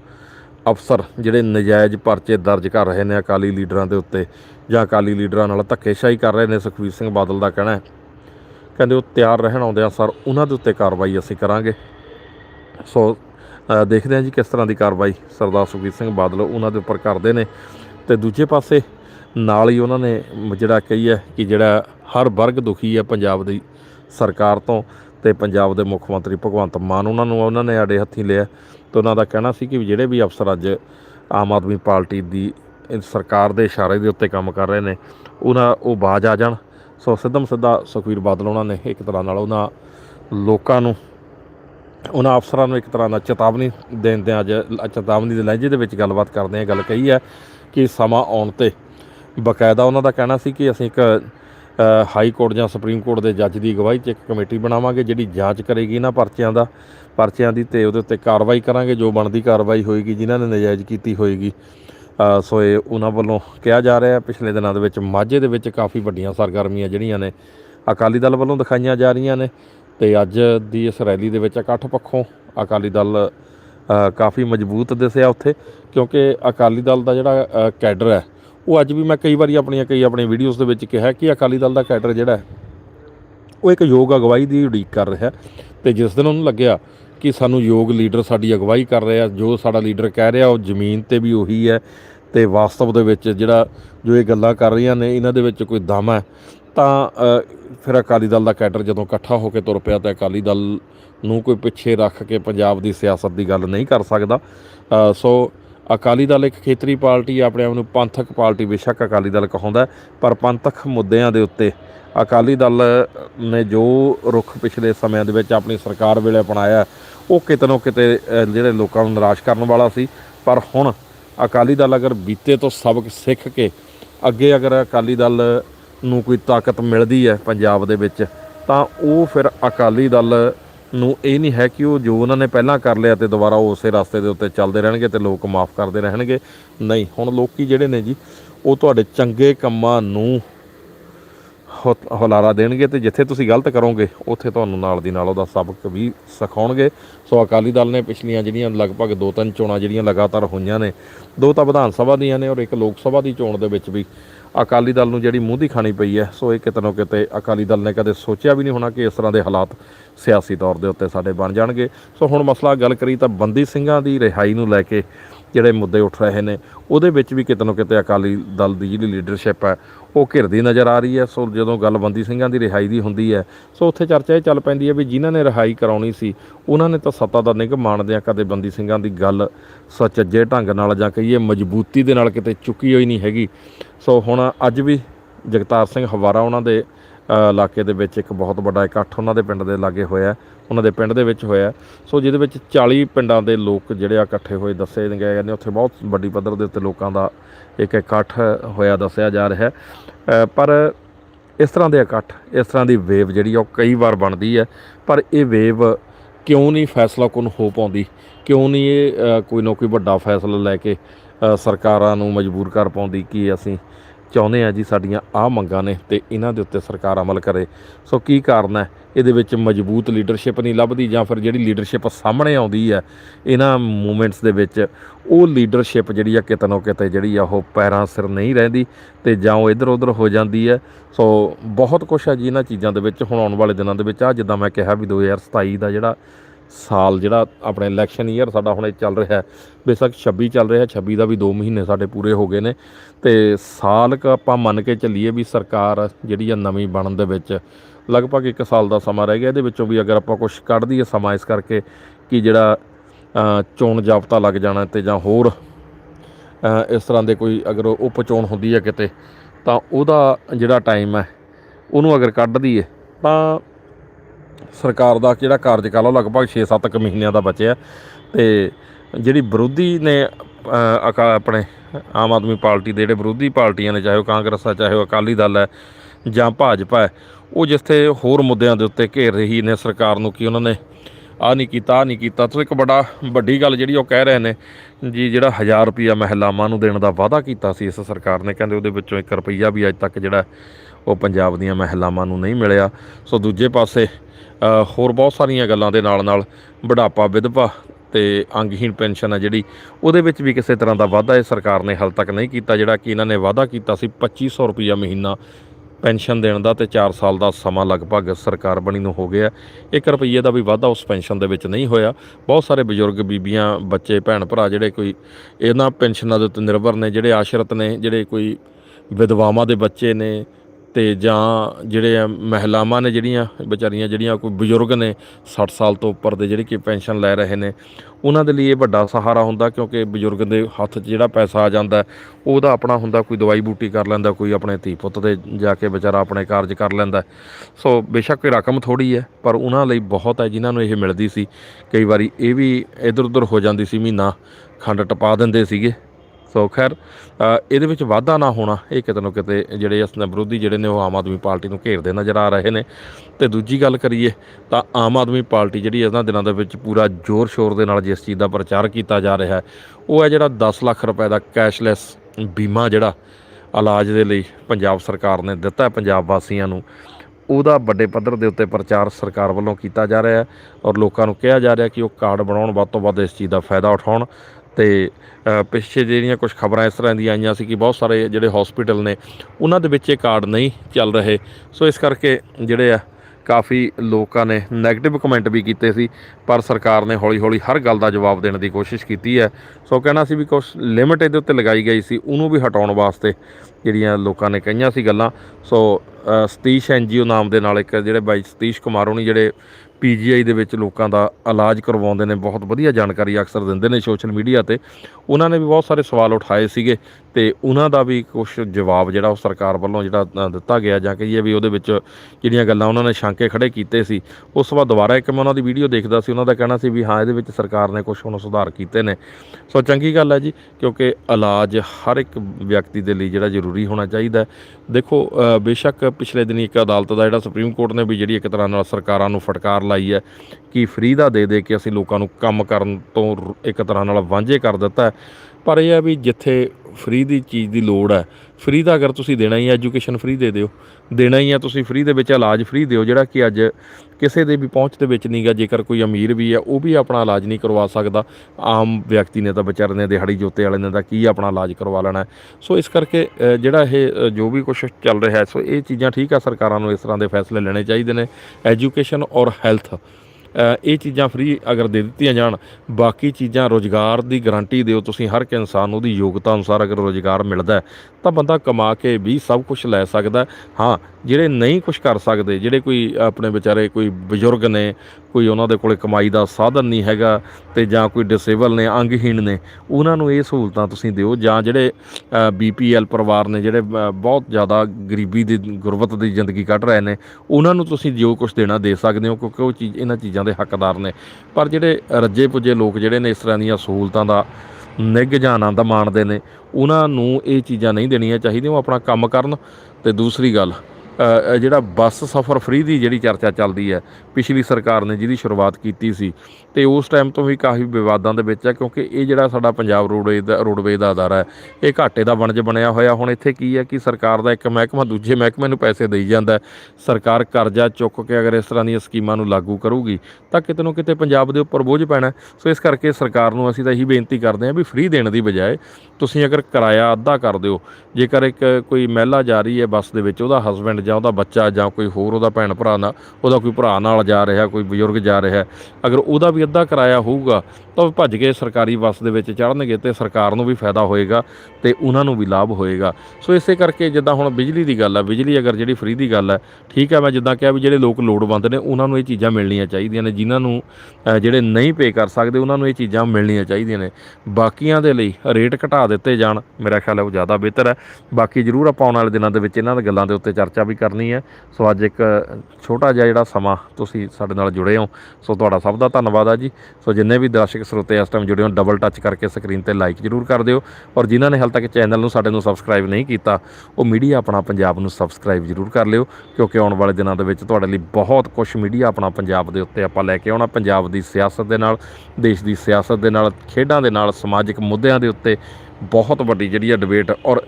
ਅਫਸਰ ਜਿਹੜੇ ਨਜਾਇਜ਼ ਪਰਚੇ ਦਰਜ ਕਰ ਰਹੇ ਨੇ ਅਕਾਲੀ ਲੀਡਰਾਂ ਦੇ ਉੱਤੇ ਜਾਂ ਅਕਾਲੀ ਲੀਡਰਾਂ ਨਾਲ ਧੱਕੇਸ਼ਾਹੀ ਕਰ ਰਹੇ ਨੇ ਸੁਖਬੀਰ ਸਿੰਘ ਬਾਦਲ ਦਾ ਕਹਿਣਾ ਹੈ। ਕਹਿੰਦੇ ਉਹ ਤਿਆਰ ਰਹਿਣ ਆਉਂਦਿਆਂ ਸਰ, ਉਹਨਾਂ ਦੇ ਉੱਤੇ ਕਾਰਵਾਈ ਅਸੀਂ ਕਰਾਂਗੇ। ਸੋ ਦੇਖਦੇ ਹਾਂ ਜੀ ਕਿਸ ਤਰ੍ਹਾਂ ਦੀ ਕਾਰਵਾਈ ਸਰਦਾਰ ਸੁਖਬੀਰ ਸਿੰਘ ਬਾਦਲ ਉਹਨਾਂ ਦੇ ਉੱਪਰ ਕਰਦੇ ਨੇ। ਤੇ ਦੂਜੇ ਪਾਸੇ ਨਾਲ ਹੀ ਉਹਨਾਂ ਨੇ ਜਿਹੜਾ ਕਹੀ ਹੈ ਕਿ ਜਿਹੜਾ ਹਰ ਵਰਗ ਦੁਖੀ ਹੈ ਪੰਜਾਬ ਦੀ ਸਰਕਾਰ ਤੋਂ ਤੇ ਪੰਜਾਬ ਦੇ ਮੁੱਖ ਮੰਤਰੀ ਭਗਵੰਤ ਮਾਨ, ਉਹਨਾਂ ਨੂੰ ਉਹਨਾਂ ਨੇ ਆੜੇ ਹੱਥੀ ਲਿਆ। ਤੇ ਉਹਨਾਂ ਦਾ ਕਹਿਣਾ ਸੀ ਕਿ ਵੀ ਜਿਹੜੇ ਵੀ ਅਫਸਰ ਅੱਜ ਆਮ ਆਦਮੀ ਪਾਰਟੀ ਦੀ ਸਰਕਾਰ ਦੇ ਇਸ਼ਾਰੇ ਦੇ ਉੱਤੇ ਕੰਮ ਕਰ ਰਹੇ ਨੇ, ਉਹਨਾਂ ਉਹ ਬਾਜ ਆ ਜਾਣ। ਸੋ ਸਿੱਧਮ ਸਿੱਧਾ ਸੁਖਬੀਰ ਬਾਦਲ ਉਹਨਾਂ ਨੇ ਇੱਕ ਤਰ੍ਹਾਂ ਨਾਲ ਉਹਨਾਂ ਲੋਕਾਂ ਨੂੰ, ਉਹਨਾਂ ਅਫਸਰਾਂ ਨੂੰ ਇੱਕ ਤਰ੍ਹਾਂ ਦਾ ਚੇਤਾਵਨੀ ਦੇਣ ਅੱਜ, ਚੇਤਾਵਨੀ ਦੇ ਲਹਿਜੇ ਦੇ ਵਿੱਚ ਗੱਲਬਾਤ ਕਰਦੇ ਹਾਂ ਗੱਲ ਕਹੀ ਹੈ ਕਿ ਸਮਾਂ ਆਉਣ ਤੇ ਬਕਾਇਦਾ ਉਹਨਾਂ ਦਾ ਕਹਿਣਾ ਸੀ ਕਿ ਅਸੀਂ ਇੱਕ ਹਾਈ ਕੋਰਟ ਜਾਂ ਸੁਪਰੀਮ ਕੋਰਟ ਦੇ ਜੱਜ ਦੀ ਅਗਵਾਈ 'ਚ ਇੱਕ ਕਮੇਟੀ ਬਣਾਵਾਂਗੇ ਜਿਹੜੀ ਜਾਂਚ ਕਰੇਗੀ ਇਹਨਾਂ ਪਰਚਿਆਂ ਦਾ। ਪਰਚਿਆਂ ਦੀ ਤੇ ਉਹਦੇ ਉੱਤੇ ਕਾਰਵਾਈ ਕਰਾਂਗੇ, ਜੋ ਬਣਦੀ ਕਾਰਵਾਈ ਹੋਏਗੀ, ਜਿਨ੍ਹਾਂ ਨੇ ਨਜਾਇਜ਼ ਕੀਤੀ ਹੋਏਗੀ। ਸੋ ਇਹ ਉਹਨਾਂ ਵੱਲੋਂ ਕਿਹਾ ਜਾ ਰਿਹਾ ਪਿਛਲੇ ਦਿਨਾਂ ਦੇ ਵਿੱਚ ਮਾਝੇ ਦੇ ਵਿੱਚ ਕਾਫੀ ਵੱਡੀਆਂ ਸਰਗਰਮੀਆਂ ਜਿਹੜੀਆਂ ਨੇ ਅਕਾਲੀ ਦਲ ਵੱਲੋਂ ਦਿਖਾਈਆਂ ਜਾ ਰਹੀਆਂ ਨੇ ਤੇ ਅੱਜ ਦੀ ਇਸ ਰੈਲੀ ਦੇ ਵਿੱਚ ਇਕੱਠ ਪੱਖੋਂ ਅਕਾਲੀ ਦਲ ਕਾਫੀ ਮਜ਼ਬੂਤ ਦਿਸਿਆ ਉੱਥੇ, ਕਿਉਂਕਿ ਅਕਾਲੀ ਦਲ ਦਾ ਜਿਹੜਾ ਕੈਡਰ ਹੈ, ਉਹ ਅੱਜ ਵੀ ਮੈਂ ਕਈ ਵਾਰੀ ਆਪਣੀਆਂ, ਕਈ ਆਪਣੀਆਂ ਵੀਡੀਓਜ਼ ਦੇ ਵਿੱਚ ਕਿਹਾ ਕਿ ਅਕਾਲੀ ਦਲ ਦਾ ਕੈਡਰ ਜਿਹੜਾ ਹੈ, ਉਹ ਇੱਕ ਯੋਗ ਅਗਵਾਈ ਦੀ ਉਡੀਕ ਕਰ ਰਿਹਾ ਹੈ। ਤੇ ਜਿਸ ਦਿਨ ਉਹਨੂੰ ਲੱਗਿਆ ਕਿ ਸਾਨੂੰ ਯੋਗ ਲੀਡਰ ਸਾਡੀ ਅਗਵਾਈ ਕਰ ਰਿਹਾ, ਜੋ ਸਾਡਾ ਲੀਡਰ ਕਹਿ ਰਿਹਾ, ਉਹ ਜ਼ਮੀਨ ਤੇ ਵੀ ਉਹੀ ਹੈ, ਤੇ ਵਾਸਤਵ ਦੇ ਵਿੱਚ ਜਿਹੜਾ, ਜੋ ਇਹ ਗੱਲਾਂ ਕਰ ਰਹੀਆਂ ਨੇ, ਇਹਨਾਂ ਦੇ ਵਿੱਚ ਕੋਈ ਦਮ ਹੈ, ਤਾਂ ਫਿਰ ਅਕਾਲੀ ਦਲ ਦਾ ਕੈਡਰ ਜਦੋਂ ਇਕੱਠਾ ਹੋ ਕੇ ਤੁਰ ਪਿਆ, ਤਾਂ ਅਕਾਲੀ ਦਲ ਨੂੰ ਕੋਈ ਪਿੱਛੇ ਰੱਖ ਕੇ ਪੰਜਾਬ ਦੀ ਸਿਆਸਤ ਦੀ ਗੱਲ ਨਹੀਂ ਕਰ ਸਕਦਾ। ਸੋ ਅਕਾਲੀ ਦਲ ਇੱਕ ਖੇਤਰੀ ਪਾਰਟੀ, ਆਪਣੇ ਆਪ ਨੂੰ ਪੰਥਕ ਪਾਰਟੀ ਬੇਸ਼ੱਕ ਅਕਾਲੀ ਦਲ ਕਹਾਉਂਦਾ ਪਰ ਪੰਥਕ ਮੁੱਦਿਆਂ ਦੇ ਉੱਤੇ ਅਕਾਲੀ ਦਲ ਨੇ ਜੋ ਰੁਖ ਪਿਛਲੇ ਸਮਿਆਂ ਦੇ ਵਿੱਚ ਆਪਣੀ ਸਰਕਾਰ ਵੇਲੇ ਅਪਣਾਇਆ, ਉਹ ਕਿਤੇ ਨਾ ਕਿਤੇ ਜਿਹੜੇ ਲੋਕਾਂ ਨੂੰ ਨਿਰਾਸ਼ ਕਰਨ ਵਾਲਾ ਸੀ। ਪਰ ਹੁਣ ਅਕਾਲੀ ਦਲ ਅਗਰ ਬੀਤੇ ਤੋਂ ਸਬਕ ਸਿੱਖ ਕੇ ਅੱਗੇ ਅਗਰ ਅਕਾਲੀ ਦਲ ਨੂੰ ਕੋਈ ਤਾਕਤ ਮਿਲਦੀ ਹੈ ਪੰਜਾਬ ਦੇ ਵਿੱਚ, ਤਾਂ ਉਹ ਫਿਰ ਅਕਾਲੀ ਦਲ ਨੂੰ ਇਹ ਨਹੀਂ ਹੈ ਕਿ ਉਹ ਜੋ ਉਹਨਾਂ ਨੇ ਪਹਿਲਾਂ ਕਰ ਲਿਆ ਤੇ ਦੁਬਾਰਾ ਉਹ ਉਸੇ ਰਸਤੇ ਦੇ ਉੱਤੇ ਚੱਲਦੇ ਰਹਿਣਗੇ ਤੇ ਲੋਕ ਮਾਫ ਕਰਦੇ ਰਹਿਣਗੇ। ਨਹੀਂ, ਹੁਣ ਲੋਕੀ ਜਿਹੜੇ ਨੇ ਜੀ, ਉਹ ਤੁਹਾਡੇ ਚੰਗੇ ਕੰਮਾਂ ਨੂੰ ਹੁਲਾਰਾ ਦੇਣਗੇ ਤੇ ਜਿੱਥੇ ਤੁਸੀਂ ਗਲਤ ਕਰੋਗੇ, ਉੱਥੇ ਤੁਹਾਨੂੰ ਨਾਲ ਦੀ ਨਾਲ ਉਹਦਾ ਸਬਕ ਵੀ ਸਿਖਾਉਣਗੇ। ਸੋ ਅਕਾਲੀ ਦਲ ਨੇ ਪਿਛਲੀਆਂ ਜਿਹੜੀਆਂ ਲਗਭਗ ਦੋ ਤਿੰਨ ਚੋਣਾਂ ਜਿਹੜੀਆਂ ਲਗਾਤਾਰ ਹੋਈਆਂ ਨੇ, ਦੋ ਤਾਂ ਵਿਧਾਨ ਸਭਾ ਦੀਆਂ ਨੇ ਔਰ ਇੱਕ ਲੋਕ ਸਭਾ ਦੀ ਚੋਣ ਦੇ ਵਿੱਚ ਵੀ ਅਕਾਲੀ ਦਲ ਨੂੰ ਜਿਹੜੀ ਮੂੰਹ ਦੀ ਖਾਣੀ ਪਈ ਹੈ, ਸੋ ਇਹ ਕਿਤੇ ਨਾ ਕਿਤੇ ਅਕਾਲੀ ਦਲ ਨੇ ਕਦੇ ਸੋਚਿਆ ਵੀ ਨਹੀਂ ਹੋਣਾ ਕਿ ਇਸ ਤਰ੍ਹਾਂ ਦੇ ਹਾਲਾਤ ਸਿਆਸੀ ਤੌਰ ਦੇ ਉੱਤੇ ਸਾਡੇ ਬਣ ਜਾਣਗੇ। ਸੋ ਹੁਣ ਮਸਲਾ ਗੱਲ ਕਰੀ ਤਾਂ ਬੰਦੀ ਸਿੰਘਾਂ ਦੀ ਰਿਹਾਈ ਨੂੰ ਲੈ ਕੇ ਜਿਹੜੇ ਮੁੱਦੇ ਉੱਠ ਰਹੇ ਨੇ, ਉਹਦੇ ਵਿੱਚ ਵੀ ਕਿਤੇ ਨਾ ਕਿਤੇ ਅਕਾਲੀ ਦਲ ਦੀ ਜਿਹੜੀ ਲੀਡਰਸ਼ਿਪ ਹੈ, ਉਹ ਘਿਰਦੀ ਨਜ਼ਰ ਆ ਰਹੀ ਹੈ। ਸੋ ਜਦੋਂ ਗੱਲ ਬੰਦੀ ਸਿੰਘਾਂ ਦੀ ਰਿਹਾਈ ਦੀ ਹੁੰਦੀ ਹੈ, ਸੋ ਉੱਥੇ ਚਰਚਾ ਇਹ ਚੱਲ ਪੈਂਦੀ ਹੈ ਵੀ ਜਿਨ੍ਹਾਂ ਨੇ ਰਿਹਾਈ ਕਰਾਉਣੀ ਸੀ, ਉਹਨਾਂ ਨੇ ਤਾਂ ਸੱਤਾ ਦਾ ਨਿਗਮ ਮਾਣਦਿਆਂ ਕਦੇ ਬੰਦੀ ਸਿੰਘਾਂ ਦੀ ਗੱਲ ਸੁਚੱਜੇ ਢੰਗ ਨਾਲ ਜਾਂ ਕਹੀਏ ਮਜ਼ਬੂਤੀ ਦੇ ਨਾਲ ਕਿਤੇ ਚੁੱਕੀ ਹੋਈ ਨਹੀਂ ਹੈਗੀ। ਸੋ ਹੁਣ ਅੱਜ ਵੀ ਜਗਤਾਰ ਸਿੰਘ ਹਵਾਰਾ ਉਹਨਾਂ ਦੇ ਇਲਾਕੇ ਦੇ ਵਿੱਚ ਇੱਕ ਬਹੁਤ ਵੱਡਾ ਇਕੱਠ ਉਹਨਾਂ ਦੇ ਪਿੰਡ ਦੇ ਲਾਗੇ ਹੋਇਆ ਉਹਨਾਂ ਦੇ ਪਿੰਡ ਦੇ ਵਿੱਚ ਹੋਇਆ ਸੋ ਜਿਹਦੇ ਵਿੱਚ 40 ਪਿੰਡਾਂ ਦੇ ਲੋਕ ਜਿਹੜੇ ਆ ਇਕੱਠੇ ਹੋਏ ਦੱਸੇ ਗਏ ਨੇ ਉੱਥੇ ਬਹੁਤ ਵੱਡੀ ਪੱਧਰ ਦੇ ਉੱਤੇ ਲੋਕਾਂ ਦਾ ਇੱਕ ਇਕੱਠ ਹੋਇਆ, ਦੱਸਿਆ ਜਾ ਰਿਹਾ ਹੈ। ਪਰ ਇਸ ਤਰ੍ਹਾਂ ਦੇ ਇਕੱਠ, ਇਸ ਤਰ੍ਹਾਂ ਦੀ ਵੇਵ ਜਿਹੜੀ ਆ, ਉਹ ਕਈ ਵਾਰ ਬਣਦੀ ਹੈ, ਪਰ ਇਹ ਵੇਵ ਕਿਉਂ ਨਹੀਂ ਫੈਸਲਾ ਕੁਨ ਹੋ ਪਾਉਂਦੀ? ਕਿਉਂ ਨਹੀਂ ਇਹ ਕੋਈ ਨਾ ਕੋਈ ਵੱਡਾ ਫੈਸਲਾ ਲੈ ਕੇ ਸਰਕਾਰਾਂ ਨੂੰ ਮਜਬੂਰ ਕਰ ਪਾਉਂਦੀ ਕਿ ਅਸੀਂ ਚਾਹੁੰਦੇ ਆ ਜੀ ਸਾਡੀਆਂ ਆਹ ਮੰਗਾਂ ਨੇ ਤੇ ਇਹਨਾਂ ਦੇ ਉੱਤੇ ਸਰਕਾਰ ਅਮਲ ਕਰੇ। ਸੋ ਕੀ ਕਾਰਨ ਹੈ? ਇਹਦੇ ਵਿੱਚ ਮਜ਼ਬੂਤ ਲੀਡਰਸ਼ਿਪ ਨਹੀਂ ਲੱਭਦੀ ਜਾਂ ਫਿਰ ਜਿਹੜੀ ਲੀਡਰਸ਼ਿਪ ਸਾਹਮਣੇ ਆਉਂਦੀ ਹੈ, ਇਹਨਾਂ ਮੂਵਮੈਂਟਸ ਦੇ ਵਿੱਚ ਉਹ ਲੀਡਰਸ਼ਿਪ ਜਿਹੜੀ ਆ ਕਿਤੇ ਨਾ ਕਿਤੇ ਜਿਹੜੀ ਆ ਉਹ ਪੈਰਾਂ ਸਿਰ ਨਹੀਂ ਰਹਿੰਦੀ ਤੇ ਜਾਂ ਉਹ ਇੱਧਰ ਉੱਧਰ ਹੋ ਜਾਂਦੀ ਹੈ। ਸੋ ਬਹੁਤ ਕੁਛ ਹੈ ਜੀ ਇਹਨਾਂ ਚੀਜ਼ਾਂ ਦੇ ਵਿੱਚ ਹੁਣ ਆਉਣ ਵਾਲੇ ਦਿਨਾਂ ਦੇ ਵਿੱਚ। ਆ ਜਿੱਦਾਂ ਮੈਂ ਕਿਹਾ ਵੀ 2027 ਦਾ ਜਿਹੜਾ ਸਾਲ ਜਿਹੜਾ ਆਪਣੇ ਇਲੈਕਸ਼ਨ ਈਅਰ ਸਾਡਾ ਹੁਣ ਇਹ ਚੱਲ ਰਿਹਾ ਹੈ। ਬੇਸ਼ੱਕ 26 ਚੱਲ ਰਿਹਾ 26 ਦਾ ਵੀ 2 ਮਹੀਨੇ ਸਾਡੇ ਪੂਰੇ ਹੋ ਗਏ ਨੇ। ਤੇ ਸਾਲ ਕ ਆਪਾਂ ਮੰਨ ਕੇ ਚੱਲੀਏ ਵੀ ਸਰਕਾਰ ਜਿਹੜੀ ਆ ਨਵੀਂ ਬਣਨ ਦੇ ਵਿੱਚ ਲਗਭਗ 1 ਸਾਲ ਦਾ ਸਮਾਂ ਰਹਿ ਗਿਆ। ਇਹਦੇ ਵਿੱਚੋਂ ਵੀ ਅਗਰ ਆਪਾਂ ਕੁਝ ਕੱਢ ਦਈਏ ਸਮਾਂ ਇਸ ਕਰਕੇ ਕਿ ਜਿਹੜਾ ਚੋਣ ਜਾਬਤਾ ਲੱਗ ਜਾਣਾ ਤੇ ਜਾਂ ਹੋਰ ਇਸ ਤਰ੍ਹਾਂ ਦੇ ਕੋਈ ਅਗਰ ਉਪ ਚੋਣ ਹੁੰਦੀ ਹੈ ਕਿਤੇ, ਤਾਂ ਉਹਦਾ ਜਿਹੜਾ ਟਾਈਮ ਹੈ, ਉਹਨੂੰ ਅਗਰ ਕੱਢ ਦਈਏ, ਤਾਂ ਸਰਕਾਰ ਦਾ ਜਿਹੜਾ ਕਾਰਜਕਾਲ ਉਹ ਲਗਭਗ 6-7 ਕੁ ਮਹੀਨਿਆਂ ਦਾ ਬਚਿਆ। ਤੇ ਜਿਹੜੀ ਵਿਰੋਧੀ ਨੇ ਅਕਾ, ਆਪਣੇ ਆਮ ਆਦਮੀ ਪਾਰਟੀ ਦੇ ਜਿਹੜੇ ਵਿਰੋਧੀ ਪਾਰਟੀਆਂ ਨੇ, ਚਾਹੇ ਉਹ ਕਾਂਗਰਸ ਹੈ ਚਾਹੇ ਉਹ ਅਕਾਲੀ ਦਲ ਹੈ ਜਾਂ ਭਾਜਪਾ ਹੈ ਉਹ ਜਿੱਥੇ ਹੋਰ ਮੁੱਦਿਆਂ ਦੇ ਉੱਤੇ ਘੇਰ ਰਹੀ ਨੇ ਸਰਕਾਰ ਨੂੰ ਕਿ ਉਹਨਾਂ ਨੇ ਆਹ ਨਹੀਂ ਕੀਤਾ, ਆਹ ਨਹੀਂ ਕੀਤਾ। ਤੋਂ ਇੱਕ ਬੜਾ, ਵੱਡੀ ਗੱਲ ਜਿਹੜੀ ਉਹ ਕਹਿ ਰਹੇ ਨੇ ਜੀ, ਜਿਹੜਾ 1000 ਰੁਪਿਆ ਮਹਿਲਾਵਾਂ ਨੂੰ ਦੇਣ ਦਾ ਵਾਅਦਾ ਕੀਤਾ ਸੀ ਇਸ ਸਰਕਾਰ ਨੇ, ਕਹਿੰਦੇ ਉਹਦੇ ਵਿੱਚੋਂ 1 ਰੁਪਿਆ ਵੀ ਅੱਜ ਤੱਕ ਜਿਹੜਾ ਉਹ ਪੰਜਾਬ ਦੀਆਂ ਮਹਿਲਾਵਾਂ ਨੂੰ ਨਹੀਂ ਮਿਲਿਆ। ਸੋ ਦੂਜੇ ਪਾਸੇ ਹੋਰ ਬਹੁਤ ਸਾਰੀਆਂ ਗੱਲਾਂ ਦੇ ਨਾਲ ਨਾਲ ਬੁਢਾਪਾ, ਵਿਧਵਾ ਤੇ ਅੰਗਹੀਣ ਪੈਨਸ਼ਨ ਹੈ ਜਿਹੜੀ, ਉਹਦੇ ਵਿੱਚ ਵੀ ਕਿਸੇ ਤਰ੍ਹਾਂ ਦਾ ਵਾਅਦਾ ਇਹ ਸਰਕਾਰ ਨੇ ਹਾਲ ਤੱਕ ਨਹੀਂ ਕੀਤਾ, ਜਿਹੜਾ ਕਿ ਇਹਨਾਂ ਨੇ ਵਾਅਦਾ ਕੀਤਾ ਸੀ 2500 ਰੁਪਿਆ ਮਹੀਨਾ ਪੈਨਸ਼ਨ ਦੇਣ ਦਾ ਤੇ 4 ਸਾਲ ਦਾ ਸਮਾਂ ਲਗਭਗ ਸਰਕਾਰ ਬਣੀ ਨੂੰ ਹੋ ਗਿਆ। 1 ਰੁਪਈਏ ਦਾ ਵੀ ਵਾਧਾ ਉਸ ਪੈਨਸ਼ਨ ਦੇ ਵਿੱਚ ਨਹੀਂ ਹੋਇਆ। ਬਹੁਤ ਸਾਰੇ ਬਜ਼ੁਰਗ, ਬੀਬੀਆਂ, ਬੱਚੇ, ਭੈਣ ਭਰਾ ਜਿਹੜੇ ਕੋਈ ਇਹਨਾਂ ਪੈਨਸ਼ਨਾਂ ਦੇ ਉੱਤੇ ਨਿਰਭਰ ਨੇ, ਜਿਹੜੇ ਆਸ਼ਰਤ ਨੇ, ਜਿਹੜੇ ਕੋਈ ਵਿਧਵਾਵਾਂ ਦੇ ਬੱਚੇ ਨੇ ਤੇ ਜਾਂ ਜਿਹੜੇ ਆ ਮਹਿਲਾਵਾਂ ਨੇ ਜਿਹੜੀਆਂ, ਵਿਚਾਰੀਆਂ ਜਿਹੜੀਆਂ ਕੋਈ ਬਜ਼ੁਰਗ ਨੇ 60 ਸਾਲ ਤੋਂ ਉੱਪਰ ਦੇ ਜਿਹੜੇ ਕਿ ਪੈਨਸ਼ਨ ਲੈ ਰਹੇ ਨੇ, ਉਹਨਾਂ ਦੇ ਲਈ ਇਹ ਵੱਡਾ ਸਹਾਰਾ ਹੁੰਦਾ ਕਿਉਂਕਿ ਬਜ਼ੁਰਗ ਦੇ ਹੱਥ 'ਚ ਜਿਹੜਾ ਪੈਸਾ ਆ ਜਾਂਦਾ, ਉਹਦਾ ਆਪਣਾ ਹੁੰਦਾ ਕੋਈ ਦਵਾਈ ਬੂਟੀ ਕਰ ਲੈਂਦਾ, ਕੋਈ ਆਪਣੇ ਧੀ ਪੁੱਤ ਦੇ ਜਾ ਕੇ ਵਿਚਾਰਾ ਆਪਣੇ ਕਾਰਜ ਕਰ ਲੈਂਦਾ। ਸੋ ਬੇਸ਼ੱਕ ਕੋਈ ਰਕਮ ਥੋੜੀ ਹੈ, ਪਰ ਉਹਨਾਂ ਲਈ ਬਹੁਤ ਹੈ, ਜਿਨ੍ਹਾਂ ਨੂੰ ਇਹ ਮਿਲਦੀ ਸੀ, ਕਈ ਵਾਰੀ ਇਹ ਵੀ ਇਧਰ ਉਧਰ ਹੋ ਜਾਂਦੀ ਸੀ, ਮਹੀਨਾ ਖੰਡ ਟਪਾ ਦਿੰਦੇ ਸੀਗੇ। ਸੋ ਖੈਰ ਇਹਦੇ ਵਿੱਚ ਵਾਧਾ ਨਾ ਹੋਣਾ, ਇਹ ਕਿਤੇ ਨਾ ਕਿਤੇ ਜਿਹੜੇ ਇਸ ਦੇ ਵਿਰੋਧੀ ਜਿਹੜੇ ਨੇ ਉਹ ਆਮ ਆਦਮੀ ਪਾਰਟੀ ਨੂੰ ਘੇਰਦੇ ਨਜ਼ਰ ਆ ਰਹੇ ਨੇ। ਤੇ ਦੂਜੀ ਗੱਲ ਕਰੀਏ ਤਾਂ ਆਮ ਆਦਮੀ ਪਾਰਟੀ ਜਿਹੜੀ ਇਹਨਾਂ ਦਿਨਾਂ ਦੇ ਵਿੱਚ ਪੂਰਾ ਜ਼ੋਰ ਸ਼ੋਰ ਦੇ ਨਾਲ ਜਿਸ ਚੀਜ਼ ਦਾ ਪ੍ਰਚਾਰ ਕੀਤਾ ਜਾ ਰਿਹਾ ਹੈ, ਉਹ ਹੈ ਜਿਹੜਾ 10 ਲੱਖ ਰੁਪਏ ਦਾ ਕੈਸ਼ਲੈਸ ਬੀਮਾ ਜਿਹੜਾ ਇਲਾਜ ਦੇ ਲਈ ਪੰਜਾਬ ਸਰਕਾਰ ਨੇ ਦਿੱਤਾ ਹੈ ਪੰਜਾਬ ਵਾਸੀਆਂ ਨੂੰ। ਉਹਦਾ ਵੱਡੇ ਪੱਧਰ ਦੇ ਉੱਤੇ ਪ੍ਰਚਾਰ ਸਰਕਾਰ ਵੱਲੋਂ ਕੀਤਾ ਜਾ ਰਿਹਾ ਹੈ ਔਰ ਲੋਕਾਂ ਨੂੰ ਕਿਹਾ ਜਾ ਰਿਹਾ ਕਿ ਉਹ ਕਾਰਡ ਬਣਾਉਣ ਵੱਧ ਤੋਂ ਵੱਧ ਇਸ ਚੀਜ਼ ਦਾ ਫਾਇਦਾ ਉਠਾਉਣ। ਤੇ ਪਿੱਛੇ ਜਿਹੜੀਆਂ ਕੁਝ ਖਬਰਾਂ ਇਸ ਤਰ੍ਹਾਂ ਦੀਆਂ ਆਈਆਂ ਸੀ ਕਿ ਬਹੁਤ ਸਾਰੇ ਜਿਹੜੇ ਹਸਪੀਟਲ ਨੇ ਉਹਨਾਂ ਦੇ ਵਿੱਚ ਇਹ ਕਾਰਡ ਨਹੀਂ ਚੱਲ ਰਹੇ। ਸੋ ਇਸ ਕਰਕੇ ਜਿਹੜੇ ਆ ਕਾਫੀ ਲੋਕਾਂ ਨੇ 네ਗੇਟਿਵ ਕਮੈਂਟ ਵੀ ਕੀਤੇ ਸੀ ਪਰ ਸਰਕਾਰ ਨੇ ਹੌਲੀ-ਹੌਲੀ ਹਰ ਗੱਲ ਦਾ ਜਵਾਬ ਦੇਣ ਦੀ ਕੋਸ਼ਿਸ਼ ਕੀਤੀ ਹੈ। ਸੋ ਕਹਿਣਾ ਸੀ ਵੀ ਕੁਝ ਲਿਮਿਟ ਇਹਦੇ ਉੱਤੇ ਲਗਾਈ ਗਈ ਸੀ ਉਹਨੂੰ ਵੀ ਹਟਾਉਣ ਵਾਸਤੇ ਜਿਹੜੀਆਂ ਲੋਕਾਂ ਨੇ ਕਹੀਆਂ ਸੀ ਗੱਲਾਂ। ਸੋ ਅ, ਸਤੀਸ਼ ਐਨਜੀਓ ਨਾਮ ਦੇ ਨਾਲ ਇੱਕ ਜਿਹੜੇ ਬਾਈ ਸਤੀਸ਼ ਕੁਮਾਰ ਹੋਣੀ ਜਿਹੜੇ ਪੀਜੀਆਈ ਦੇ ਵਿੱਚ ਲੋਕਾਂ ਦਾ ਇਲਾਜ ਕਰਵਾਉਂਦੇ ਨੇ, ਬਹੁਤ ਵਧੀਆ ਜਾਣਕਾਰੀ ਅਕਸਰ ਦਿੰਦੇ ਨੇ ਸੋਸ਼ਲ ਮੀਡੀਆ ਤੇ। ਉਹਨਾਂ ਨੇ ਵੀ ਬਹੁਤ ਸਾਰੇ ਸਵਾਲ ਉਠਾਏ ਸੀਗੇ। ਤੇ ਉਹਨਾਂ ਦਾ ਵੀ ਕੁਝ ਜਵਾਬ ਜਿਹੜਾ ਉਹ ਸਰਕਾਰ ਵੱਲੋਂ ਜਿਹੜਾ ਦਿੱਤਾ ਗਿਆ ਜਾਂ ਕਹੀਏ ਵੀ ਉਹਦੇ ਵਿੱਚ ਜਿਹੜੀਆਂ ਗੱਲਾਂ ਉਹਨਾਂ ਨੇ ਸ਼ਾਂਕੇ ਖੜੇ ਕੀਤੇ ਸੀ, ਉਸ ਤੋਂ ਬਾਅਦ ਦੁਬਾਰਾ ਇੱਕ ਮੈਂ ਉਹਨਾਂ ਦੀ ਵੀਡੀਓ ਦੇਖਦਾ ਸੀ, ਉਹਨਾਂ ਦਾ ਕਹਿਣਾ ਸੀ ਵੀ ਹਾਂ, ਇਹਦੇ ਵਿੱਚ ਸਰਕਾਰ ਨੇ ਕੁਝ ਹੁਣ ਸੁਧਾਰ ਕੀਤੇ ਨੇ। ਸੋ ਚੰਗੀ ਗੱਲ ਹੈ ਜੀ, ਕਿਉਂਕਿ ਇਲਾਜ ਹਰ ਇੱਕ ਵਿਅਕਤੀ ਦੇ ਲਈ ਜਿਹੜਾ ਜ਼ਰੂਰੀ ਹੋਣਾ ਚਾਹੀਦਾ ਦੇਖੋ ਬੇਸ਼ੱਕ ਪਿਛਲੇ ਦਿਨੀ ਇੱਕ ਅਦਾਲਤ ਦਾ ਜਿਹੜਾ ਸੁਪਰੀਮ ਕੋਰਟ ਨੇ ਵੀ ਜਿਹੜੀ ਇੱਕ ਤਰ੍ਹਾਂ ਨਾਲ ਸਰਕਾਰਾਂ ਨੂੰ ਫਟਕਾਰ ਲਾਈ ਹੈ ਕਿ ਫ੍ਰੀ ਦਾ ਦੇ ਦੇ ਕੇ ਅਸੀਂ ਲੋਕਾਂ ਨੂੰ ਕੰਮ ਕਰਨ ਤੋਂ ਇੱਕ ਤਰ੍ਹਾਂ ਨਾਲ ਵਾਂਝੇ ਕਰ ਦਿੱਤਾ ਪਰ ਇਹ ਹੈ ਵੀ ਜਿੱਥੇ ਫ੍ਰੀ ਦੀ ਚੀਜ਼ ਦੀ ਲੋੜ ਹੈ ਫ੍ਰੀ ਦਾ ਅਗਰ ਤੁਸੀਂ ਦੇਣਾ ਹੀ ਹੈ ਐਜੂਕੇਸ਼ਨ ਫ੍ਰੀ ਦੇ ਦਿਓ। ਦੇਣਾ ਹੀ ਹੈ, ਤੁਸੀਂ ਫ੍ਰੀ ਦੇ ਵਿੱਚ ਇਲਾਜ ਫ੍ਰੀ ਦਿਓ, ਜਿਹੜਾ ਕਿ ਅੱਜ ਕਿਸੇ ਦੇ ਵੀ ਪਹੁੰਚ ਦੇ ਵਿੱਚ ਨਹੀਂਗਾ ਜੇਕਰ ਕੋਈ ਅਮੀਰ ਵੀ ਹੈ, ਉਹ ਵੀ ਆਪਣਾ ਇਲਾਜ ਨਹੀਂ ਕਰਵਾ ਸਕਦਾ। ਆਮ ਵਿਅਕਤੀ ਨੇ ਤਾਂ ਵਿਚਾਰੇ ਨੇ, ਦਿਹਾੜੀ ਜੋਤੇ ਵਾਲੇ ਨੇ ਤਾਂ ਕੀ ਆਪਣਾ ਇਲਾਜ ਕਰਵਾ ਲੈਣਾ ਸੋ ਇਸ ਕਰਕੇ ਜਿਹੜਾ ਇਹ ਜੋ ਵੀ ਕੁਝ ਚੱਲ ਰਿਹਾ ਸੋ ਇਹ ਚੀਜ਼ਾਂ ਠੀਕ ਆ ਸਰਕਾਰਾਂ ਨੂੰ ਇਸ ਤਰ੍ਹਾਂ ਦੇ ਫੈਸਲੇ ਲੈਣੇ ਚਾਹੀਦੇ ਨੇ। ਐਜੂਕੇਸ਼ਨ ਔਰ ਹੈਲਥ ਇਹ ਚੀਜ਼ਾਂ ਫ੍ਰੀ ਅਗਰ ਦੇ ਦਿੱਤੀਆਂ ਜਾਣ, ਬਾਕੀ ਚੀਜ਼ਾਂ ਰੋਜ਼ਗਾਰ ਦੀ ਗਾਰੰਟੀ ਦਿਓ ਤੁਸੀਂ, ਹਰ ਇੱਕ ਇਨਸਾਨ ਨੂੰ ਉਹਦੀ ਯੋਗਤਾ ਅਨੁਸਾਰ ਅਗਰ ਰੋਜ਼ਗਾਰ ਮਿਲਦਾ ਤਾਂ ਬੰਦਾ ਕਮਾ ਕੇ ਵੀ ਸਭ ਕੁਝ ਲੈ ਸਕਦਾ ਹਾਂ। ਜਿਹੜੇ ਨਹੀਂ ਕੁਝ ਕਰ ਸਕਦੇ, ਜਿਹੜੇ ਕੋਈ ਆਪਣੇ ਵਿਚਾਰੇ ਕੋਈ ਬਜ਼ੁਰਗ ਨੇ ਕੋਈ ਉਹਨਾਂ ਦੇ ਕੋਲੇ ਕਮਾਈ ਦਾ ਸਾਧਨ ਨਹੀਂ ਹੈਗਾ ਤੇ ਜਾਂ ਕੋਈ ਡਿਸੇਬਲ ਨੇ, ਅੰਗਹੀਣ ਨੇ, ਉਹਨਾਂ ਨੂੰ ਇਹ ਸਹੂਲਤਾਂ ਤੁਸੀਂ ਦਿਓ ਜਾਂ ਜਿਹੜੇ ਬੀਪੀਐਲ ਪਰਿਵਾਰ ਨੇ ਜਿਹੜੇ ਬਹੁਤ ਜ਼ਿਆਦਾ ਗਰੀਬੀ ਦੀ ਗੁਰਬਤ ਦੀ ਜ਼ਿੰਦਗੀ ਕੱਢ ਰਹੇ ਨੇ, ਉਹਨਾਂ ਨੂੰ ਤੁਸੀਂ ਜੋ ਕੁਝ ਦੇਣਾ ਦੇ ਸਕਦੇ ਹੋ, ਕਿਉਂਕਿ ਉਹ ਚੀਜ਼, ਇਹਨਾਂ ਚੀਜ਼ਾਂ ਦੇ ਹੱਕਦਾਰ ਨੇ। ਪਰ ਜਿਹੜੇ ਰੱਜੇ ਪੁੱਜੇ ਲੋਕ ਜਿਹੜੇ ਨੇ, ਇਸ ਤਰ੍ਹਾਂ ਦੀਆਂ ਸਹੂਲਤਾਂ ਦਾ ਨਿੱਘ ਜਾਂ ਆਨੰਦ ਮਾਣਦੇ ਨੇ, ਉਹਨਾਂ ਨੂੰ ਇਹ ਚੀਜ਼ਾਂ ਨਹੀਂ ਦੇਣੀਆਂ ਚਾਹੀਦੀਆਂ, ਉਹ ਆਪਣਾ ਕੰਮ ਕਰਨ। ਤੇ ਦੂਸਰੀ ਗੱਲ ਜਿਹੜਾ ਬੱਸ ਸਫ਼ਰ ਫ੍ਰੀ ਦੀ ਜਿਹੜੀ ਚਰਚਾ ਚੱਲਦੀ ਹੈ, ਪਿਛਲੀ ਸਰਕਾਰ ਨੇ ਜਿਹਦੀ ਸ਼ੁਰੂਆਤ ਕੀਤੀ ਸੀ ਤੇ ਉਸ ਟਾਈਮ ਤੋਂ ਵੀ ਕਾਫੀ ਵਿਵਾਦਾਂ ਦੇ ਵਿੱਚ ਹੈ ਕਿਉਂਕਿ ਇਹ ਜਿਹੜਾ ਸਾਡਾ ਪੰਜਾਬ ਰੋਡਵੇਜ਼ ਦਾ ਰੋਡਵੇਜ਼ ਦਾ ਅਦਾਰਾ ਹੈ, ਇਹ ਘਾਟੇ ਦਾ ਵਣਜ ਬਣਿਆ ਹੋਇਆ। ਹੁਣ ਇੱਥੇ ਕੀ ਹੈ ਕਿ ਸਰਕਾਰ ਦਾ ਇੱਕ ਮਹਿਕਮਾ ਦੂਜੇ ਮਹਿਕਮੇ ਨੂੰ ਪੈਸੇ ਦੇਈ ਜਾਂਦਾ ਸਰਕਾਰ ਕਰਜ਼ਾ ਚੁੱਕ ਕੇ ਅਗਰ ਇਸ ਤਰ੍ਹਾਂ ਦੀਆਂ ਸਕੀਮਾਂ ਨੂੰ ਲਾਗੂ ਕਰੂਗੀ, ਤਾਂ ਕਿਤੇ ਨਾ ਕਿਤੇ ਪੰਜਾਬ ਦੇ ਉੱਪਰ ਬੋਝ ਪੈਣਾ ਸੋ ਇਸ ਕਰਕੇ ਸਰਕਾਰ ਨੂੰ ਅਸੀਂ ਤਾਂ ਇਹੀ ਬੇਨਤੀ ਕਰਦੇ ਹਾਂ ਵੀ ਫ੍ਰੀ ਦੇਣ ਦੀ ਬਜਾਏ ਤੁਸੀਂ ਅਗਰ ਕਿਰਾਇਆ ਅੱਧਾ ਕਰ ਦਿਓ। ਜੇਕਰ ਇੱਕ ਕੋਈ ਮਹਿਲਾ ਜਾ ਰਹੀ ਹੈ ਬੱਸ ਦੇ ਵਿੱਚ, ਉਹਦਾ ਹਸਬੈਂਡ ਜਾਂ ਉਹਦਾ ਬੱਚਾ ਜਾਂ ਕੋਈ ਹੋਰ ਉਹਦਾ ਭੈਣ ਭਰਾ ਨਾਲ ਉਹਦਾ ਕੋਈ ਭਰਾ ਨਾਲ ਜਾ ਰਿਹਾ, ਕੋਈ ਬਜ਼ੁਰਗ ਜਾ ਰਿਹਾ, ਅਗਰ ਉਹਦਾ ਵੀ ਅੱਧਾ ਕਿਰਾਇਆ ਹੋਊਗਾ, ਤਾਂ ਉਹ ਭੱਜ ਕੇ ਸਰਕਾਰੀ ਬੱਸ ਦੇ ਵਿੱਚ ਚੜ੍ਹਨਗੇ ਤੇ ਸਰਕਾਰ ਨੂੰ ਵੀ ਫਾਇਦਾ ਹੋਏਗਾ ਤੇ ਉਹਨਾਂ ਨੂੰ ਵੀ ਲਾਭ ਹੋਏਗਾ। ਸੋ ਇਸੇ ਕਰਕੇ ਜਿੱਦਾਂ ਹੁਣ ਬਿਜਲੀ ਦੀ ਗੱਲ ਹੈ ਬਿਜਲੀ ਅਗਰ ਜਿਹੜੀ ਫ੍ਰੀ ਦੀ ਗੱਲ ਹੈ ਠੀਕ ਹੈ ਮੈਂ ਜਿੱਦਾਂ ਕਿਹਾ ਵੀ ਜਿਹੜੇ ਲੋਕ ਲੋੜਵੰਦ ਨੇ, ਉਹਨਾਂ ਨੂੰ ਇਹ ਚੀਜ਼ਾਂ ਮਿਲਣੀਆਂ ਚਾਹੀਦੀਆਂ ਨੇ, ਜਿਨ੍ਹਾਂ ਨੂੰ ਜਿਹੜੇ ਨਹੀਂ ਪੇ ਕਰ ਸਕਦੇ, ਉਹਨਾਂ ਨੂੰ ਇਹ ਚੀਜ਼ਾਂ ਮਿਲਣੀਆਂ ਚਾਹੀਦੀਆਂ ਨੇ। ਬਾਕੀਆਂ ਦੇ ਲਈ ਰੇਟ ਘਟਾ ਦਿੱਤੇ ਜਾਣ, ਮੇਰਾ ਖਿਆਲ ਹੈ ਉਹ ਜ਼ਿਆਦਾ ਬਿਹਤਰ ਹੈ ਬਾਕੀ ਜ਼ਰੂਰ ਆਪਾਂ ਆਉਣ ਵਾਲੇ ਦਿਨਾਂ ਦੇ ਵਿੱਚ ਇਹਨਾਂ ਦੇ ਗੱਲਾਂ ਦੇ ਉੱਤੇ ਚਰਚਾ ਵੀ ਕਰਨੀ ਹੈ ਸੋ ਅੱਜ ਇੱਕ ਛੋਟਾ ਜਿਹਾ ਜਿਹੜਾ ਸਮਾਂ ਤੁਸੀਂ ਸਾਡੇ ਨਾਲ ਜੁੜੇ ਹੋ, ਸੋ ਤੁਹਾਡਾ ਸਭ ਦਾ ਧੰਨਵਾਦ ਆ ਜੀ। ਸੋ ਜਿੰਨੇ ਵੀ ਦਰਸ਼ਕ ਸਰੋਤੇ ਇਸ ਟਾਈਮ ਜੁੜੇ ਹੋ ਡਬਲ ਟੱਚ ਕਰਕੇ ਸਕਰੀਨ ਤੇ ਲਾਈਕ ਜ਼ਰੂਰ ਕਰ ਦਿਓ। ਔਰ ਜਿਨ੍ਹਾਂ ਨੇ ਹਾਲੇ ਤੱਕ ਚੈਨਲ ਨੂੰ ਸਾਡੇ ਨੂੰ ਸਬਸਕ੍ਰਾਈਬ ਨਹੀਂ ਕੀਤਾ, ਉਹ ਮੀਡੀਆ ਆਪਣਾ ਪੰਜਾਬ ਨੂੰ ਸਬਸਕ੍ਰਾਈਬ ਜ਼ਰੂਰ ਕਰ ਲਿਓ, ਕਿਉਂਕਿ ਆਉਣ ਵਾਲੇ ਦਿਨਾਂ ਦੇ ਵਿੱਚ ਤੁਹਾਡੇ ਲਈ ਬਹੁਤ ਕੁਝ ਮੀਡੀਆ ਆਪਣਾ ਪੰਜਾਬ ਦੇ ਉੱਤੇ ਆਪਾਂ ਲੈ ਕੇ ਆਉਣਾ, ਪੰਜਾਬ ਦੀ ਸਿਆਸਤ ਦੇ ਨਾਲ, ਦੇਸ਼ ਦੀ ਸਿਆਸਤ ਦੇ ਨਾਲ, ਖੇਡਾਂ ਦੇ ਨਾਲ, ਸਮਾਜਿਕ ਮੁੱਦਿਆਂ ਦੇ ਉੱਤੇ ਬਹੁਤ ਵੱਡੀ ਜਿਹੜੀ ਆ ਡਿਬੇਟ ਔਰ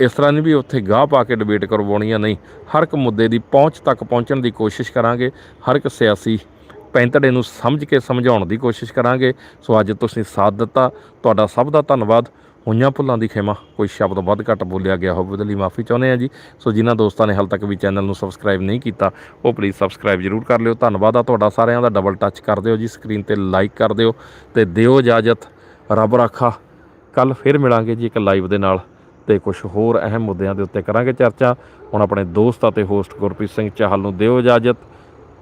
ਇਸ ਤਰ੍ਹਾਂ ਨਹੀਂ ਵੀ ਉੱਥੇ ਗਾਹ ਪਾ ਕੇ ਡਿਬੇਟ ਕਰਵਾਉਣੀ ਆ, ਨਹੀਂ। ਹਰ ਇੱਕ ਮੁੱਦੇ ਦੀ ਪਹੁੰਚ ਤੱਕ ਪਹੁੰਚਣ ਦੀ ਕੋਸ਼ਿਸ਼ ਕਰਾਂਗੇ। ਹਰ ਇੱਕ ਸਿਆਸੀ ਪੈਂਤੜੇ ਨੂੰ ਸਮਝ ਕੇ ਸਮਝਾਉਣ ਦੀ ਕੋਸ਼ਿਸ਼ ਕਰਾਂਗੇ। ਸੋ ਅੱਜ ਤੁਸੀਂ ਸਾਥ ਦਿੱਤਾ। ਤੁਹਾਡਾ ਸਭ ਦਾ ਧੰਨਵਾਦ। ਹੋਈਆਂ ਭੁੱਲਾਂ ਦੀ ਖਿਮਾ, ਕੋਈ ਸ਼ਬਦ ਵੱਧ ਘੱਟ ਬੋਲਿਆ ਗਿਆ ਹੋਵੇ ਉਹਦੇ ਲਈ ਮਾਫੀ ਚਾਹੁੰਦੇ ਆ ਜੀ। ਸੋ ਜਿਨ੍ਹਾਂ ਦੋਸਤਾਂ ਨੇ ਹਾਲ ਤੱਕ ਵੀ ਚੈਨਲ ਨੂੰ ਸਬਸਕ੍ਰਾਈਬ ਨਹੀਂ ਕੀਤਾ, ਉਹ ਪਲੀਜ਼ ਸਬਸਕ੍ਰਾਈਬ ਜ਼ਰੂਰ ਕਰ ਲਿਓ। ਧੰਨਵਾਦ ਆ ਤੁਹਾਡਾ ਸਾਰਿਆਂ ਦਾ। ਡਬਲ ਟੱਚ ਕਰ ਦਿਓ ਜੀ ਸਕਰੀਨ ਤੇ ਲਾਈਕ ਕਰ ਦਿਓ ਤੇ ਦਿਓ ਇਜਾਜ਼ਤ। ਰੱਬ ਰਾਖਾ। ਕੱਲ ਫਿਰ ਮਿਲਾਂਗੇ ਜੀ ਇੱਕ ਲਾਈਵ ਦੇ ਨਾਲ ਤੇ ਕੁਝ ਹੋਰ ਅਹਿਮ ਮੁੱਦਿਆਂ ਦੇ ਉੱਤੇ ਕਰਾਂਗੇ ਚਰਚਾ। ਹੁਣ ਆਪਣੇ ਦੋਸਤ ਅਤੇ ਹੋਸਟ ਗੁਰਪ੍ਰੀਤ ਸਿੰਘ ਚਾਹਲ ਨੂੰ ਦਿਓ ਇਜਾਜ਼ਤ।